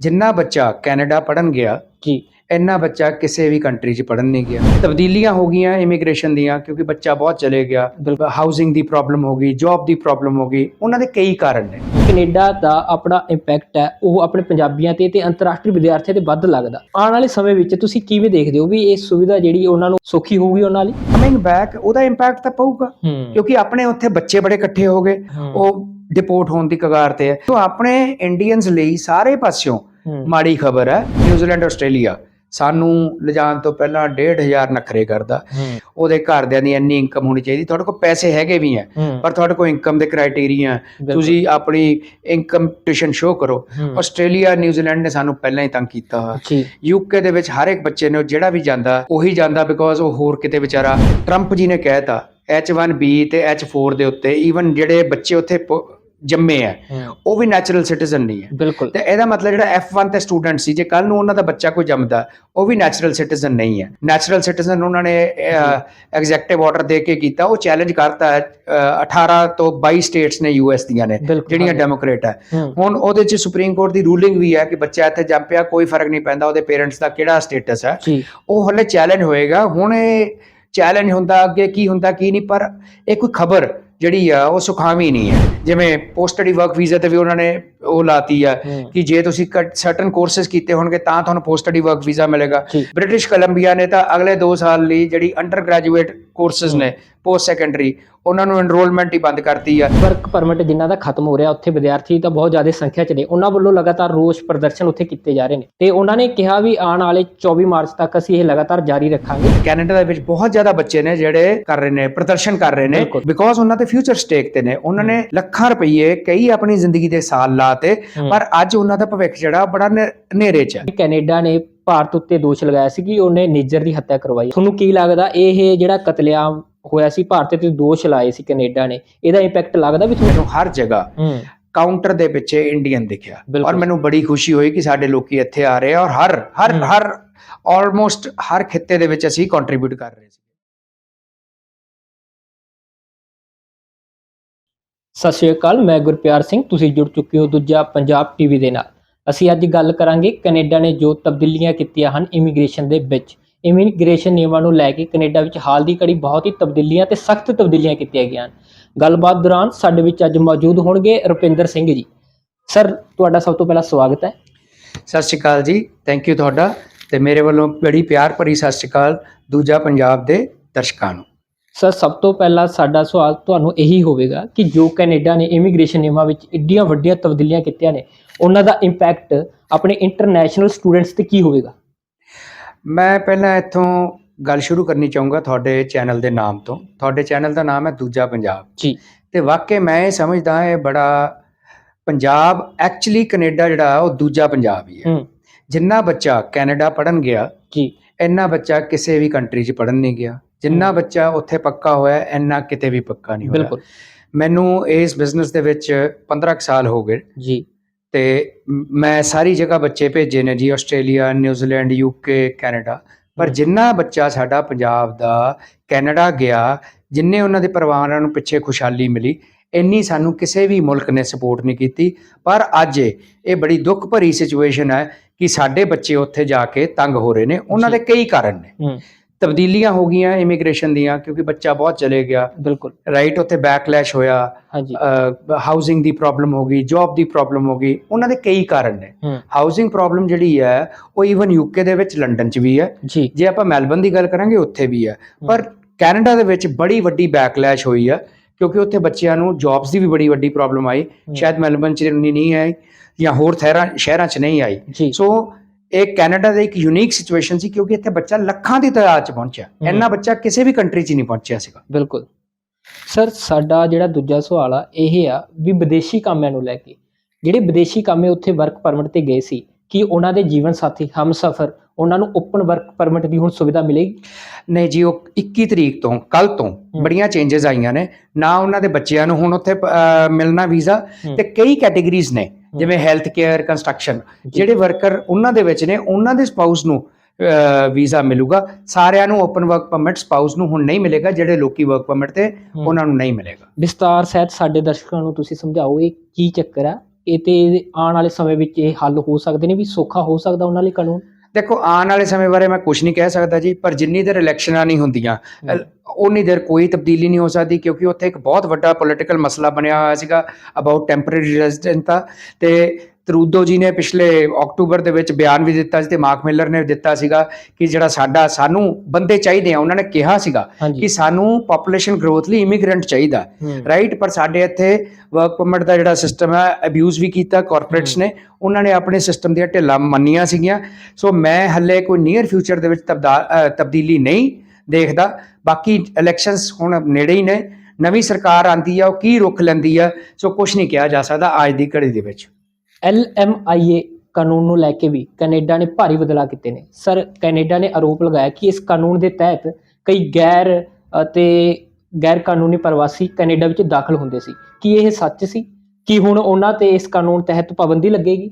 ਜਿੰਨਾ ਬੱਚਾ ਕੈਨੇਡਾ ਪੜਨ ਗਿਆ ਜੀ ਇੰਨਾ ਬੱਚਾ ਕਿਸੇ ਵੀ ਕੰਟਰੀ 'ਚ ਪੜਨ ਨਹੀਂ ਗਿਆ। ਤਬਦੀਲੀਆਂ ਹੋ ਗਈਆਂ ਇਮੀਗ੍ਰੇਸ਼ਨ ਦੀਆਂ ਕਿਉਂਕਿ ਬੱਚਾ ਬਹੁਤ ਚਲੇ ਗਿਆ। ਹਾਊਸਿੰਗ ਦੀ ਪ੍ਰੋਬਲਮ ਹੋ ਗਈ ਜੌਬ ਦੀ ਪ੍ਰੋਬਲਮ ਹੋ ਗਈ ਉਹਨਾਂ ਦੇ ਕਈ ਕਾਰਨ ਨੇ। ਕੈਨੇਡਾ ਦਾ ਆਪਣਾ ਇੰਪੈਕਟ ਹੈ ਉਹ ਆਪਣੇ ਪੰਜਾਬੀਆਂ ਤੇ ਤੇ ਅੰਤਰਰਾਸ਼ਟਰੀ ਵਿਦਿਆਰਥੀਆਂ ਤੇ ਵੱਧ ਲੱਗਦਾ। ਆਉਣ ਵਾਲੇ ਸਮੇਂ ਵਿੱਚ ਤੁਸੀਂ ਕਿਵੇਂ ਦੇਖਦੇ ਹੋ ਵੀ ਇਹ ਸੁਵਿਧਾ ਜਿਹੜੀ ਉਹਨਾਂ ਨੂੰ ਸੌਖੀ ਹੋਊਗੀ ਉਹਨਾਂ ਲਈ? ਕਮਿੰਗ ਬੈਕ ਉਹਦਾ ਇੰਪੈਕਟ ਤਾਂ ਪਊਗਾ। ਕਿਉਂਕਿ ਆਪਣੇ ਉੱਥੇ ਬੱਚੇ ਬੜੇ ਇਕੱਠੇ ਹੋ ਗਏ। ਉਹ ਡਿਪੋਰਟ ਹੋਣ ਦੀ ਕਗਾਰ ਤੇ ਹੈ। ਸੋ ਆਪਣੇ ਇੰਡੀਅਨਸ ਲਈ ਸਾਰੇ ਪਾਸਿਓਂ ਮਾੜੀ ਖਬਰ ਹੈ ਨਿਊਜ਼ੀਲੈਂਡ ਆਸਟ੍ਰੇਲੀਆ। ਸਾਨੂੰ ਲਿਜਾਣ ਤੋਂ ਪਹਿਲਾਂ 1.5 ਨਖਰੇ ਕਰਦਾ। ਉਹਦੇ ਘਰਦਿਆਂ ਦੀ ਇੰਨੀ ਇਨਕਮ ਹੋਣੀ ਚਾਹੀਦੀ। ਤੁਹਾਡੇ ਕੋਲ ਪੈਸੇ ਹੈਗੇ ਵੀ ਹੈ ਪਰ ਤੁਹਾਡੇ ਕੋਲ ਇਨਕਮ ਦੇ ਕ੍ਰਾਈਟੇਰੀਆ ਤੁਸੀਂ ਆਪਣੀ ਇਨਕਮ ਟਿਊਸ਼ਨ ਸ਼ੋ ਕਰੋ। ਆਸਟ੍ਰੇਲੀਆ ਨਿਊਜ਼ੀਲੈਂਡ ਨੇ ਸਾਨੂੰ ਪਹਿਲਾਂ ਹੀ ਤੰਗ ਕੀਤਾ ਯੂਕੇ ਦੇ ਵਿੱਚ ਹਰ ਇੱਕ ਬੱਚੇ ਨੇ ਜਿਹੜਾ ਵੀ ਜਾਂਦਾ ਉਹੀ ਜਾਂਦਾ ਬਿਕੋਜ਼ ਉਹ ਹੋਰ ਕਿਤੇ ਵਿਚਾਰਾ ਟਰੰਪ ਜੀ ਨੇ ਕਹਿਤਾ H1B ਤੇ H4 ਦੇ ਉੱਤੇ ਈਵਨ ਜਿਹੜੇ ਬੱਚੇ ਉੱਥੇ ਜੰਮੇ ਆ। ਉਹ ਵੀ ਨੈਚੁਰਲ ਸਿਟੀਜ਼ਨ ਨਹੀਂ ਹੈ। ਤੇ ਇਹਦਾ ਮਤਲਬ ਜਿਹੜਾ F1 ਤੇ ਸਟੂਡੈਂਟ ਸੀ ਜੇ ਕੱਲ ਨੂੰ ਉਹਨਾਂ ਦਾ ਬੱਚਾ ਕੋਈ ਜੰਮਦਾ ਉਹ ਵੀ ਨੈਚੁਰਲ ਸਿਟੀਜ਼ਨ ਨਹੀਂ ਹੈ। ਨੈਚੁਰਲ ਸਿਟੀਜ਼ਨ ਉਹਨਾਂ ਨੇ ਐਗਜ਼ੈਕਟਿਵ ਆਰਡਰ ਦੇ ਕੇ ਕੀਤਾ ਉਹ ਚੈਲੰਜ ਕਰਤਾ ਹੈ, ਅਹ, 18 ਤੋਂ 22 ਸਟੇਟਸ ਨੇ ਯੂਐਸ ਦੀਆਂ ਨੇ ਜਿਹੜੀਆਂ। ਡੈਮੋਕ੍ਰੇਟ ਹੈ। ਹੁਣ ਉਹਦੇ ਚ ਸੁਪਰੀਮ ਕੋਰਟ ਦੀ ਰੂਲਿੰਗ ਵੀ ਹੈ ਕਿ ਬੱਚਾ ਇੱਥੇ ਜੰਮ ਪਿਆ ਕੋਈ ਫ਼ਰਕ ਨਹੀਂ ਪੈਂਦਾ ਉਹਦੇ ਪੇਰੈਂਟਸ ਦਾ ਕਿਹੜਾ ਸਟੇਟਸ ਹੈ। ਉਹ ਹਲੇ ਚੈਲੰਜ ਹੋਏਗਾ। ਹੁਣ ਇਹ ਚੈਲੰਜ ਹੁੰਦਾ ਅੱਗੇ ਕੀ ਹੁੰਦਾ ਕੀ ਨਹੀਂ ਪਰ ਇਹ ਕੋਈ ਖਬਰ ਜਿਹੜੀ ਆ ਉਹ ਸੁਖਾਵੀ ਨਹੀਂ ਹੈ ਜਿਵੇਂ ਪੋਸਟ ਸਟੱਡੀ ਵਰਕ ਵੀਜ਼ਾ ਤੇ ਵੀ ਉਹਨਾਂ ਨੇ ਉਹ ਲਾਤੀ ਆ। ਕਿ ਜੇ ਤੁਸੀਂ ਸਰਟਨ ਕੋਰਸਸ ਕੀਤੇ ਹੋਣਗੇ ਤਾਂ ਤੁਹਾਨੂੰ ਪੋਸਟ ਸਟੱਡੀ ਵਰਕ ਵੀਜ਼ਾ ਮਿਲੇਗਾ। ਬ੍ਰਿਟਿਸ਼ ਕੋਲੰਬੀਆ ਨੇ ਤਾਂ ਅਗਲੇ 2 ਸਾਲ ਲਈ ਜਿਹੜੀ ਅੰਡਰ ਗ੍ਰੈਜੂਏਟ ਕੋਰਸਸ ਨੇ ਪੋਸਟ ਸੈਕੰਡਰੀ ਉਹਨਾਂ ਨੂੰ ਐਨਰੋਲਮੈਂਟ ਹੀ ਬੰਦ ਕਰਤੀ ਆ। ਵਰਕ ਪਰਮਿਟ ਜਿਨ੍ਹਾਂ ਦਾ ਖਤਮ ਹੋ ਰਿਹਾ ਉੱਥੇ ਵਿਦਿਆਰਥੀ ਤਾਂ ਬਹੁਤ ਜ਼ਿਆਦਾ ਸੰਖਿਆ ਚ ਨੇ। ਉਹਨਾਂ ਵੱਲੋਂ ਲਗਾਤਾਰ ਰੋਸ ਪ੍ਰਦਰਸ਼ਨ ਉੱਥੇ ਕੀਤੇ ਜਾ ਰਹੇ ਨੇ। ਤੇ ਉਹਨਾਂ ਨੇ ਕਿਹਾ ਵੀ ਆਉਣ ਵਾਲੇ 24 ਮਾਰਚ ਤੱਕ ਅਸੀਂ ਇਹ ਲਗਾਤਾਰ ਜਾਰੀ ਰੱਖਾਂਗੇ। ਕੈਨੇਡਾ ਦੇ ਵਿੱਚ ਬਹੁਤ ਜ਼ਿਆਦਾ ਬੱਚੇ ਨੇ ਜਿਹੜੇ ਕਰ ਰਹੇ ਨੇ ਪ੍ਰਦਰਸ਼ਨ ਕਰ ਰਹੇ ਨੇ। ਬਿਕੋਜ਼ ਉਹਨਾਂ ਦੇ ਫਿਊਚਰ ਸਟੇਕ ਤੇ ਨੇ। ਉਹਨਾਂ ਨੇ ਲੱਖਾਂ ਰੁਪਏ ਕਈ ਆਪਣੀ ਜ਼ਿੰਦਗੀ ਦੇ ਸਾਲ ਲਾਤੇ। ਪਰ ਅੱਜ ਉਹਨਾਂ ਦਾ ਭਵਿੱਖ ਜਿਹੜਾ ਬੜਾ ਹਨੇਰੇ 'ਚ ਹੈ ਕੈਨੇਡਾ ਨੇ ਭਾਰਤ ਉੱਤੇ ਦੋਸ਼ ਲਗਾਇਆ ਸੀ ਕਿ ਉਹਨੇ ਨਿੱਜਰ ਦੀ ਹੱਤਿਆ ਕਰਵਾਈ। ਤੁਹਾਨੂੰ ਕੀ ਲੱਗਦਾ ਇਹ ਜਿਹੜਾ ਕਤਲੇਆਮ ਹੋਇਆ ਸੀ ਭਾਰਤ ਤੇ ਦੋਸ਼ ਲਾਏ ਸੀ ਕੈਨੇਡਾ ਨੇ। ਇਹਦਾ ਇੰਪੈਕਟ ਲੱਗਦਾ ਵੀ ਤੁਹਾਨੂੰ ਮੈਨੂੰ ਹਰ ਜਗ੍ਹਾ ਹੂੰ। ਕਾਊਂਟਰ ਦੇ ਪਿੱਛੇ ਇੰਡੀਅਨ ਦਿਖਿਆ। ਬਿਲਕੁਲ। ਔਰ ਮੈਨੂੰ ਬੜੀ ਖੁਸ਼ੀ ਹੋਈ ਕਿ ਸਾਡੇ ਲੋਕੀ ਇੱਥੇ ਆ ਰਹੇ ਆ ਔਰ ਹਰ ਹਰ। ਹਰ ਆਲਮੋਸਟ ਹਰ ਖਿੱਤੇ ਦੇ ਵਿੱਚ ਅਸੀਂ ਕੰਟਰੀਬਿਊਟ ਕਰ ਰਹੇ ਸੀ। ਸਤਿ ਸ਼੍ਰੀ ਅਕਾਲ ਮੈਂ ਗੁਰਪਿਆਰ ਸਿੰਘ ਤੁਸੀਂ ਜੁੜ ਚੁੱਕੇ ਹੋ ਦੂਜਾ ਪੰਜਾਬ ਟੀਵੀ ਦੇ ਨਾਲ। ਅਸੀਂ ਅੱਜ ਗੱਲ ਕਰਾਂਗੇ ਕੈਨੇਡਾ ਨੇ ਜੋ ਤਬਦੀਲੀਆਂ ਕੀਤੀਆਂ ਹਨ ਇਮੀਗ੍ਰੇਸ਼ਨ ਦੇ ਵਿੱਚ। ਇਮੀਗ੍ਰੇਸ਼ਨ ਨਿਯਮਾਂ ਨੂੰ ਲੈ ਕੇ ਕੈਨੇਡਾ ਵਿੱਚ ਹਾਲ ਦੀ ਘੜੀ ਬਹੁਤ ਹੀ ਤਬਦੀਲੀਆਂ ਤੇ ਸਖਤ ਤਬਦੀਲੀਆਂ ਕੀਤੀਆਂ ਗਈਆਂ ਹਨ। ਗੱਲਬਾਤ ਦੌਰਾਨ ਸਾਡੇ ਵਿੱਚ ਅੱਜ ਮੌਜੂਦ ਹੋਣਗੇ ਰੁਪਿੰਦਰ ਸਿੰਘ ਜੀ। ਸਰ ਤੁਹਾਡਾ ਸਭ ਤੋਂ ਪਹਿਲਾਂ ਸਵਾਗਤ ਹੈ। ਸਤਿ ਸ਼੍ਰੀ ਅਕਾਲ ਜੀ। ਥੈਂਕ ਯੂ ਤੁਹਾਡਾ। ਤੇ ਮੇਰੇ ਵੱਲੋਂ ਬੜੀ ਪਿਆਰ ਭਰੀ ਸਤਿ ਸ਼੍ਰੀ ਅਕਾਲ ਦੂਜਾ ਪੰਜਾਬ ਦੇ ਦਰਸ਼ਕਾਂ ਨੂੰ। ਸਰ ਸਭ ਤੋਂ ਪਹਿਲਾਂ ਸਾਡਾ ਸਵਾਲ ਤੁਹਾਨੂੰ ਇਹੀ ਹੋਵੇਗਾ ਕਿ ਜੋ ਕੈਨੇਡਾ ਨੇ ਇਮੀਗ੍ਰੇਸ਼ਨ ਨਿਯਮਾਂ ਵਿੱਚ ਇੱਡੀਆਂ ਵੱਡੀਆਂ ਤਬਦੀਲੀਆਂ ਕੀਤੀਆਂ ਨੇ ਉਹਨਾਂ ਦਾ ਇੰਪੈਕਟ ਆਪਣੇ ਇੰਟਰਨੈਸ਼ਨਲ ਸਟੂਡੈਂਟਸ ਤੇ ਕੀ ਹੋਵੇਗਾ? ਮੈਂ ਪਹਿਲਾਂ ਇੱਥੋਂ ਗੱਲ ਸ਼ੁਰੂ ਕਰਨੀ ਚਾਹੂੰਗਾ ਤੁਹਾਡੇ ਚੈਨਲ ਦੇ ਨਾਮ ਤੋਂ। ਤੁਹਾਡੇ ਚੈਨਲ ਦਾ ਨਾਮ ਹੈ ਦੂਜਾ ਪੰਜਾਬ। ਜੀ। ਤੇ ਵਾਕਈ ਮੈਂ ਇਹ ਸਮਝਦਾ ਇਹ ਬੜਾ ਪੰਜਾਬ ਐਕਚੁਅਲੀ ਕੈਨੇਡਾ ਜਿਹੜਾ ਉਹ ਦੂਜਾ ਪੰਜਾਬ ਹੀ ਹੈ। ਜਿੰਨਾ ਬੱਚਾ ਕੈਨੇਡਾ ਪੜਨ ਗਿਆ ਜੀ। ਇੰਨਾ ਬੱਚਾ ਕਿਸੇ ਵੀ ਕੰਟਰੀ 'ਚ ਪੜਨ ਨਹੀਂ ਗਿਆ। ਜਿੰਨਾ। ਬੱਚਾ ਉੱਥੇ ਪੱਕਾ ਹੋਇਆ ਇੰਨਾ ਕਿਤੇ ਵੀ ਪੱਕਾ ਨਹੀਂ ਹੋਇਆ। ਬਿਲਕੁਲ। ਮੈਨੂੰ ਇਸ ਬਿਜ਼ਨਸ ਦੇ ਵਿੱਚ 15 ਕੁ ਸਾਲ ਹੋ ਗਏ। ਜੀ। ਤੇ ਮ- ਸਾਰੀ ਜਗ੍ਹਾ ਬੱਚੇ ਭੇਜੇ ਨੇ ਜੀ ਆਸਟ੍ਰੇਲੀਆ ਨਿਊਜ਼ੀਲੈਂਡ ਯੂਕੇ ਕੈਨੇਡਾ। ਪਰ। ਜਿੰਨਾ ਬੱਚਾ ਸਾਡਾ ਪੰਜਾਬ ਦਾ ਕੈਨੇਡਾ ਗਿਆ ਜਿੰਨੇ ਉਹਨਾਂ ਦੇ ਪਰਿਵਾਰਾਂ ਨੂੰ ਪਿੱਛੇ ਖੁਸ਼ਹਾਲੀ ਮਿਲੀ ਇੰਨੀ ਸਾਨੂੰ ਕਿਸੇ ਵੀ ਮੁਲਕ ਨੇ ਸਪੋਰਟ ਨਹੀਂ ਕੀਤੀ। ਪਰ ਅੱਜ ਇਹ ਬੜੀ ਦੁੱਖ ਭਰੀ ਸਿਚੁਏਸ਼ਨ ਹੈ ਕਿ ਸਾਡੇ ਬੱਚੇ ਉੱਥੇ ਜਾ ਕੇ ਤੰਗ ਹੋ ਰਹੇ ਨੇ। ਉਹਨਾਂ। ਦੇ ਕਈ ਕਾਰਨ ਨੇ। ਤਬਦੀਲੀਆਂ ਹੋ ਗਈਆਂ ਇਮੀਗ੍ਰੇਸ਼ਨ ਦੀਆਂ ਕਿਉਂਕਿ ਬੱਚਾ ਬਹੁਤ ਚਲੇ ਗਿਆ। ਬਿਲਕੁਲ। ਰਾਈਟ ਉੱਥੇ ਬੈਕਲੈਸ਼ ਹੋਇਆ। ਹਾਂਜੀ। ਹਾਊਸਿੰਗ ਦੀ ਪ੍ਰੋਬਲਮ ਹੋ ਗਈ ਜੌਬ ਦੀ ਪ੍ਰੋਬਲਮ ਹੋ ਗਈ। ਉਹਨਾਂ ਦੇ ਕਈ ਕਾਰਨ ਨੇ। ਹਾਊਸਿੰਗ ਪ੍ਰੋਬਲਮ ਜਿਹੜੀ ਹੈ ਉਹ ਈਵਨ ਯੂਕੇ ਦੇ ਵਿੱਚ ਲੰਡਨ 'ਚ ਵੀ ਹੈ। ਜੀ। ਆਪਾਂ ਮੈਲਬਨ ਦੀ ਗੱਲ ਕਰਾਂਗੇ ਉੱਥੇ ਵੀ ਹੈ। ਪਰ ਕੈਨੇਡਾ ਦੇ ਵਿੱਚ ਬੜੀ ਵੱਡੀ ਬੈਕਲੈਸ਼ ਹੋਈ ਹੈ ਕਿਉਂਕਿ ਉੱਥੇ ਬੱਚਿਆਂ ਨੂੰ ਜੌਬਸ ਦੀ ਵੀ ਬੜੀ ਵੱਡੀ ਪ੍ਰੋਬਲਮ ਆਈ। ਸ਼ਾਇਦ ਮੈਲਬਨ 'ਚ ਨਹੀਂ ਆਈ ਜਾਂ ਹੋਰ ਸ਼ਹਿਰਾਂ 'ਚ ਨਹੀਂ ਆਈ। ਸੋ ਇਹ ਕੈਨੇਡਾ ਦੀ ਇੱਕ ਯੂਨੀਕ ਸਿਚੁਏਸ਼ਨ ਸੀ ਕਿਉਂਕਿ ਇੱਥੇ ਬੱਚਾ ਲੱਖਾਂ ਦੀ ਤਾਦਾਦ 'ਚ ਪਹੁੰਚਿਆ। ਇੰਨਾ ਬੱਚਾ ਕਿਸੇ ਵੀ ਕੰਟਰੀ 'ਚ ਨਹੀਂ ਪਹੁੰਚਿਆ ਸੀਗਾ। ਬਿਲਕੁਲ। ਸਰ ਸਾਡਾ ਜਿਹੜਾ ਦੂਜਾ ਸਵਾਲ ਆ ਇਹ ਆ ਵੀ ਵਿਦੇਸ਼ੀ ਕਾਮਿਆਂ ਨੂੰ ਲੈ ਕੇ। ਜਿਹੜੇ ਵਿਦੇਸ਼ੀ ਕਾਮੇ ਉੱਥੇ ਵਰਕ ਪਰਮਿਟ ਤੇ ਗਏ ਸੀ ਕਿ ਉਹਨਾਂ ਦੇ ਜੀਵਨ ਸਾਥੀ ਹਮਸਫਰ ਉਹਨਾਂ ਨੂੰ ਓਪਨ ਵਰਕ ਪਰਮਿਟ ਦੀ ਹੁਣ ਸੁਵਿਧਾ ਮਿਲੇਗੀ? ਨਹੀਂ ਜੀ ਉਹ 21 ਤਰੀਕ ਤੋਂ ਕੱਲ ਤੋਂ ਬੜੀਆਂ ਚੇਂਜਸ ਆਈਆਂ ਨੇ। ਨਾ ਉਹਨਾਂ ਦੇ ਬੱਚਿਆਂ ਨੂੰ ਹੁਣ ਉੱਥੇ ਮਿਲਣਾ ਵੀਜ਼ਾ। ਤੇ ਕਈ ਕੈਟਾਗਰੀਜ਼ ਨੇ। ਜਿਵੇਂ ਹੈਲਥ ਕੇਅਰ ਕੰਸਟਰਕਸ਼ਨ ਜਿਹੜੇ ਵਰਕਰ ਉਹਨਾਂ ਦੇ ਵਿੱਚ ਨੇ ਉਹਨਾਂ ਦੇ ਸਪਾਊਸ ਨੂੰ ਵੀਜ਼ਾ ਮਿਲੂਗਾ। ਸਾਰਿਆਂ ਨੂੰ ਓਪਨ ਵਰਕ ਪਰਮਿਟ ਸਪਾਊਸ ਨੂੰ ਹੁਣ ਨਹੀਂ ਮਿਲੇਗਾ ਜਿਹੜੇ ਲੋਕੀ ਵਰਕ ਪਰਮਿਟ ਤੇ। ਉਹਨਾਂ ਨੂੰ ਨਹੀਂ ਮਿਲੇਗਾ। ਵਿਸਤਾਰ ਸਹਿਤ ਸਾਡੇ ਦਰਸ਼ਕਾਂ ਨੂੰ ਤੁਸੀਂ ਸਮਝਾਓ ਇਹ ਕੀ ਚੱਕਰ ਆ? ਇਹ ਤੇ ਆਉਣ ਵਾਲੇ ਸਮੇਂ ਵਿੱਚ ਇਹ ਹੱਲ ਹੋ ਸਕਦੇ ਨੇ ਵੀ ਸੌਖਾ ਹੋ ਸਕਦਾ ਉਹਨਾਂ ਲਈ ਕਾਨੂੰਨ? ਦੇਖੋ ਆਉਣ ਵਾਲੇ ਸਮੇਂ ਬਾਰੇ ਮੈਂ ਕੁਝ ਨਹੀਂ ਕਹਿ ਸਕਦਾ ਜੀ ਪਰ ਜਿੰਨੀ ਦੇਰ ਇਲੈਕਸ਼ਨਾਂ ਨਹੀਂ ਹੁੰਦੀਆਂ ਉਨੀ ਦੇਰ ਕੋਈ ਤਬਦੀਲੀ ਨਹੀਂ ਹੋ ਸਕਦੀ ਕਿਉਂਕਿ ਉੱਥੇ ਇੱਕ ਬਹੁਤ ਵੱਡਾ ਪੋਲਿਟੀਕਲ ਮਸਲਾ ਬਣਿਆ ਹੋਇਆ ਸੀਗਾ ਅਬਾਊਟ ਟੈਂਪਰੇਰੀ ਰੈਜ਼ੀਡੈਂਟ ਦਾ ਤੇ ਤਰੂਦੋ ਜੀ ਨੇ ਪਿਛਲੇ ਅਕਤੂਬਰ ਦੇ ਵਿੱਚ ਬਿਆਨ ਵੀ ਦਿੱਤਾ ਸੀ ਤੇ ਮਾਰਕ ਮਿਲਰ ਨੇ ਦਿੱਤਾ ਸੀਗਾ ਕਿ ਜਿਹੜਾ ਸਾਡਾ ਸਾਨੂੰ ਬੰਦੇ ਚਾਹੀਦੇ ਆ ਉਹਨਾਂ ਨੇ ਕਿਹਾ ਸੀਗਾ ਕਿ ਸਾਨੂੰ ਪੋਪੂਲੇਸ਼ਨ ਗਰੋਥ ਲਈ ਇਮੀਗ੍ਰੈਂਟ ਚਾਹੀਦਾ। ਰਾਈਟ ਪਰ ਸਾਡੇ ਇੱਥੇ ਵਰਕ ਪਰਮਿਟ ਦਾ ਜਿਹੜਾ ਸਿਸਟਮ ਹੈ ਅਬਿਊਜ਼ ਵੀ ਕੀਤਾ ਕਾਰਪੋਰੇਟਸ ਨੇ ਉਹਨਾਂ ਨੇ ਆਪਣੇ ਸਿਸਟਮ ਦੀਆਂ ਢਿੱਲਾਂ ਮੰਨੀਆਂ ਸੀਗੀਆਂ। ਸੋ ਮੈਂ ਹੱਲੇ ਕੋਈ ਨੀਅਰ ਫਿਊਚਰ ਦੇ ਵਿੱਚ ਤਬਦੀਲੀ ਨਹੀਂ ਦੇਖਦਾ। ਬਾਕੀ ਇਲੈਕਸ਼ਨਸ ਹੁਣ ਨੇੜੇ ਹੀ ਨੇ। ਨਵੀਂ ਸਰਕਾਰ ਆਂਦੀ ਆ ਉਹ ਕੀ ਰੁਖ ਲੈਂਦੀ ਆ? ਸੋ ਕੁਝ ਨਹੀਂ ਕਿਹਾ ਜਾ ਸਕਦਾ ਅੱਜ ਦੀ ਘੜੀ ਦੇ ਵਿੱਚ। ਐੱਲ ਐਮ ਆਈ ਏ ਕਾਨੂੰਨ ਨੂੰ ਲੈ ਕੇ ਵੀ ਕੈਨੇਡਾ ਨੇ ਭਾਰੀ ਬਦਲਾਅ ਕੀਤੇ ਨੇ। ਸਰ, ਕੈਨੇਡਾ ਨੇ ਆਰੋਪ ਲਗਾਇਆ ਕਿ ਇਸ ਕਾਨੂੰਨ ਦੇ ਤਹਿਤ ਕਈ ਗੈਰ ਅਤੇ ਗੈਰ ਕਾਨੂੰਨੀ ਪ੍ਰਵਾਸੀ ਕੈਨੇਡਾ ਵਿੱਚ ਦਾਖਲ ਹੁੰਦੇ ਸੀ। ਕੀ ਇਹ ਸੱਚ ਸੀ? ਕਿ ਹੁਣ ਉਹਨਾਂ ਤੇ ਇਸ ਕਾਨੂੰਨ ਤਹਿਤ ਪਾਬੰਦੀ ਲੱਗੇਗੀ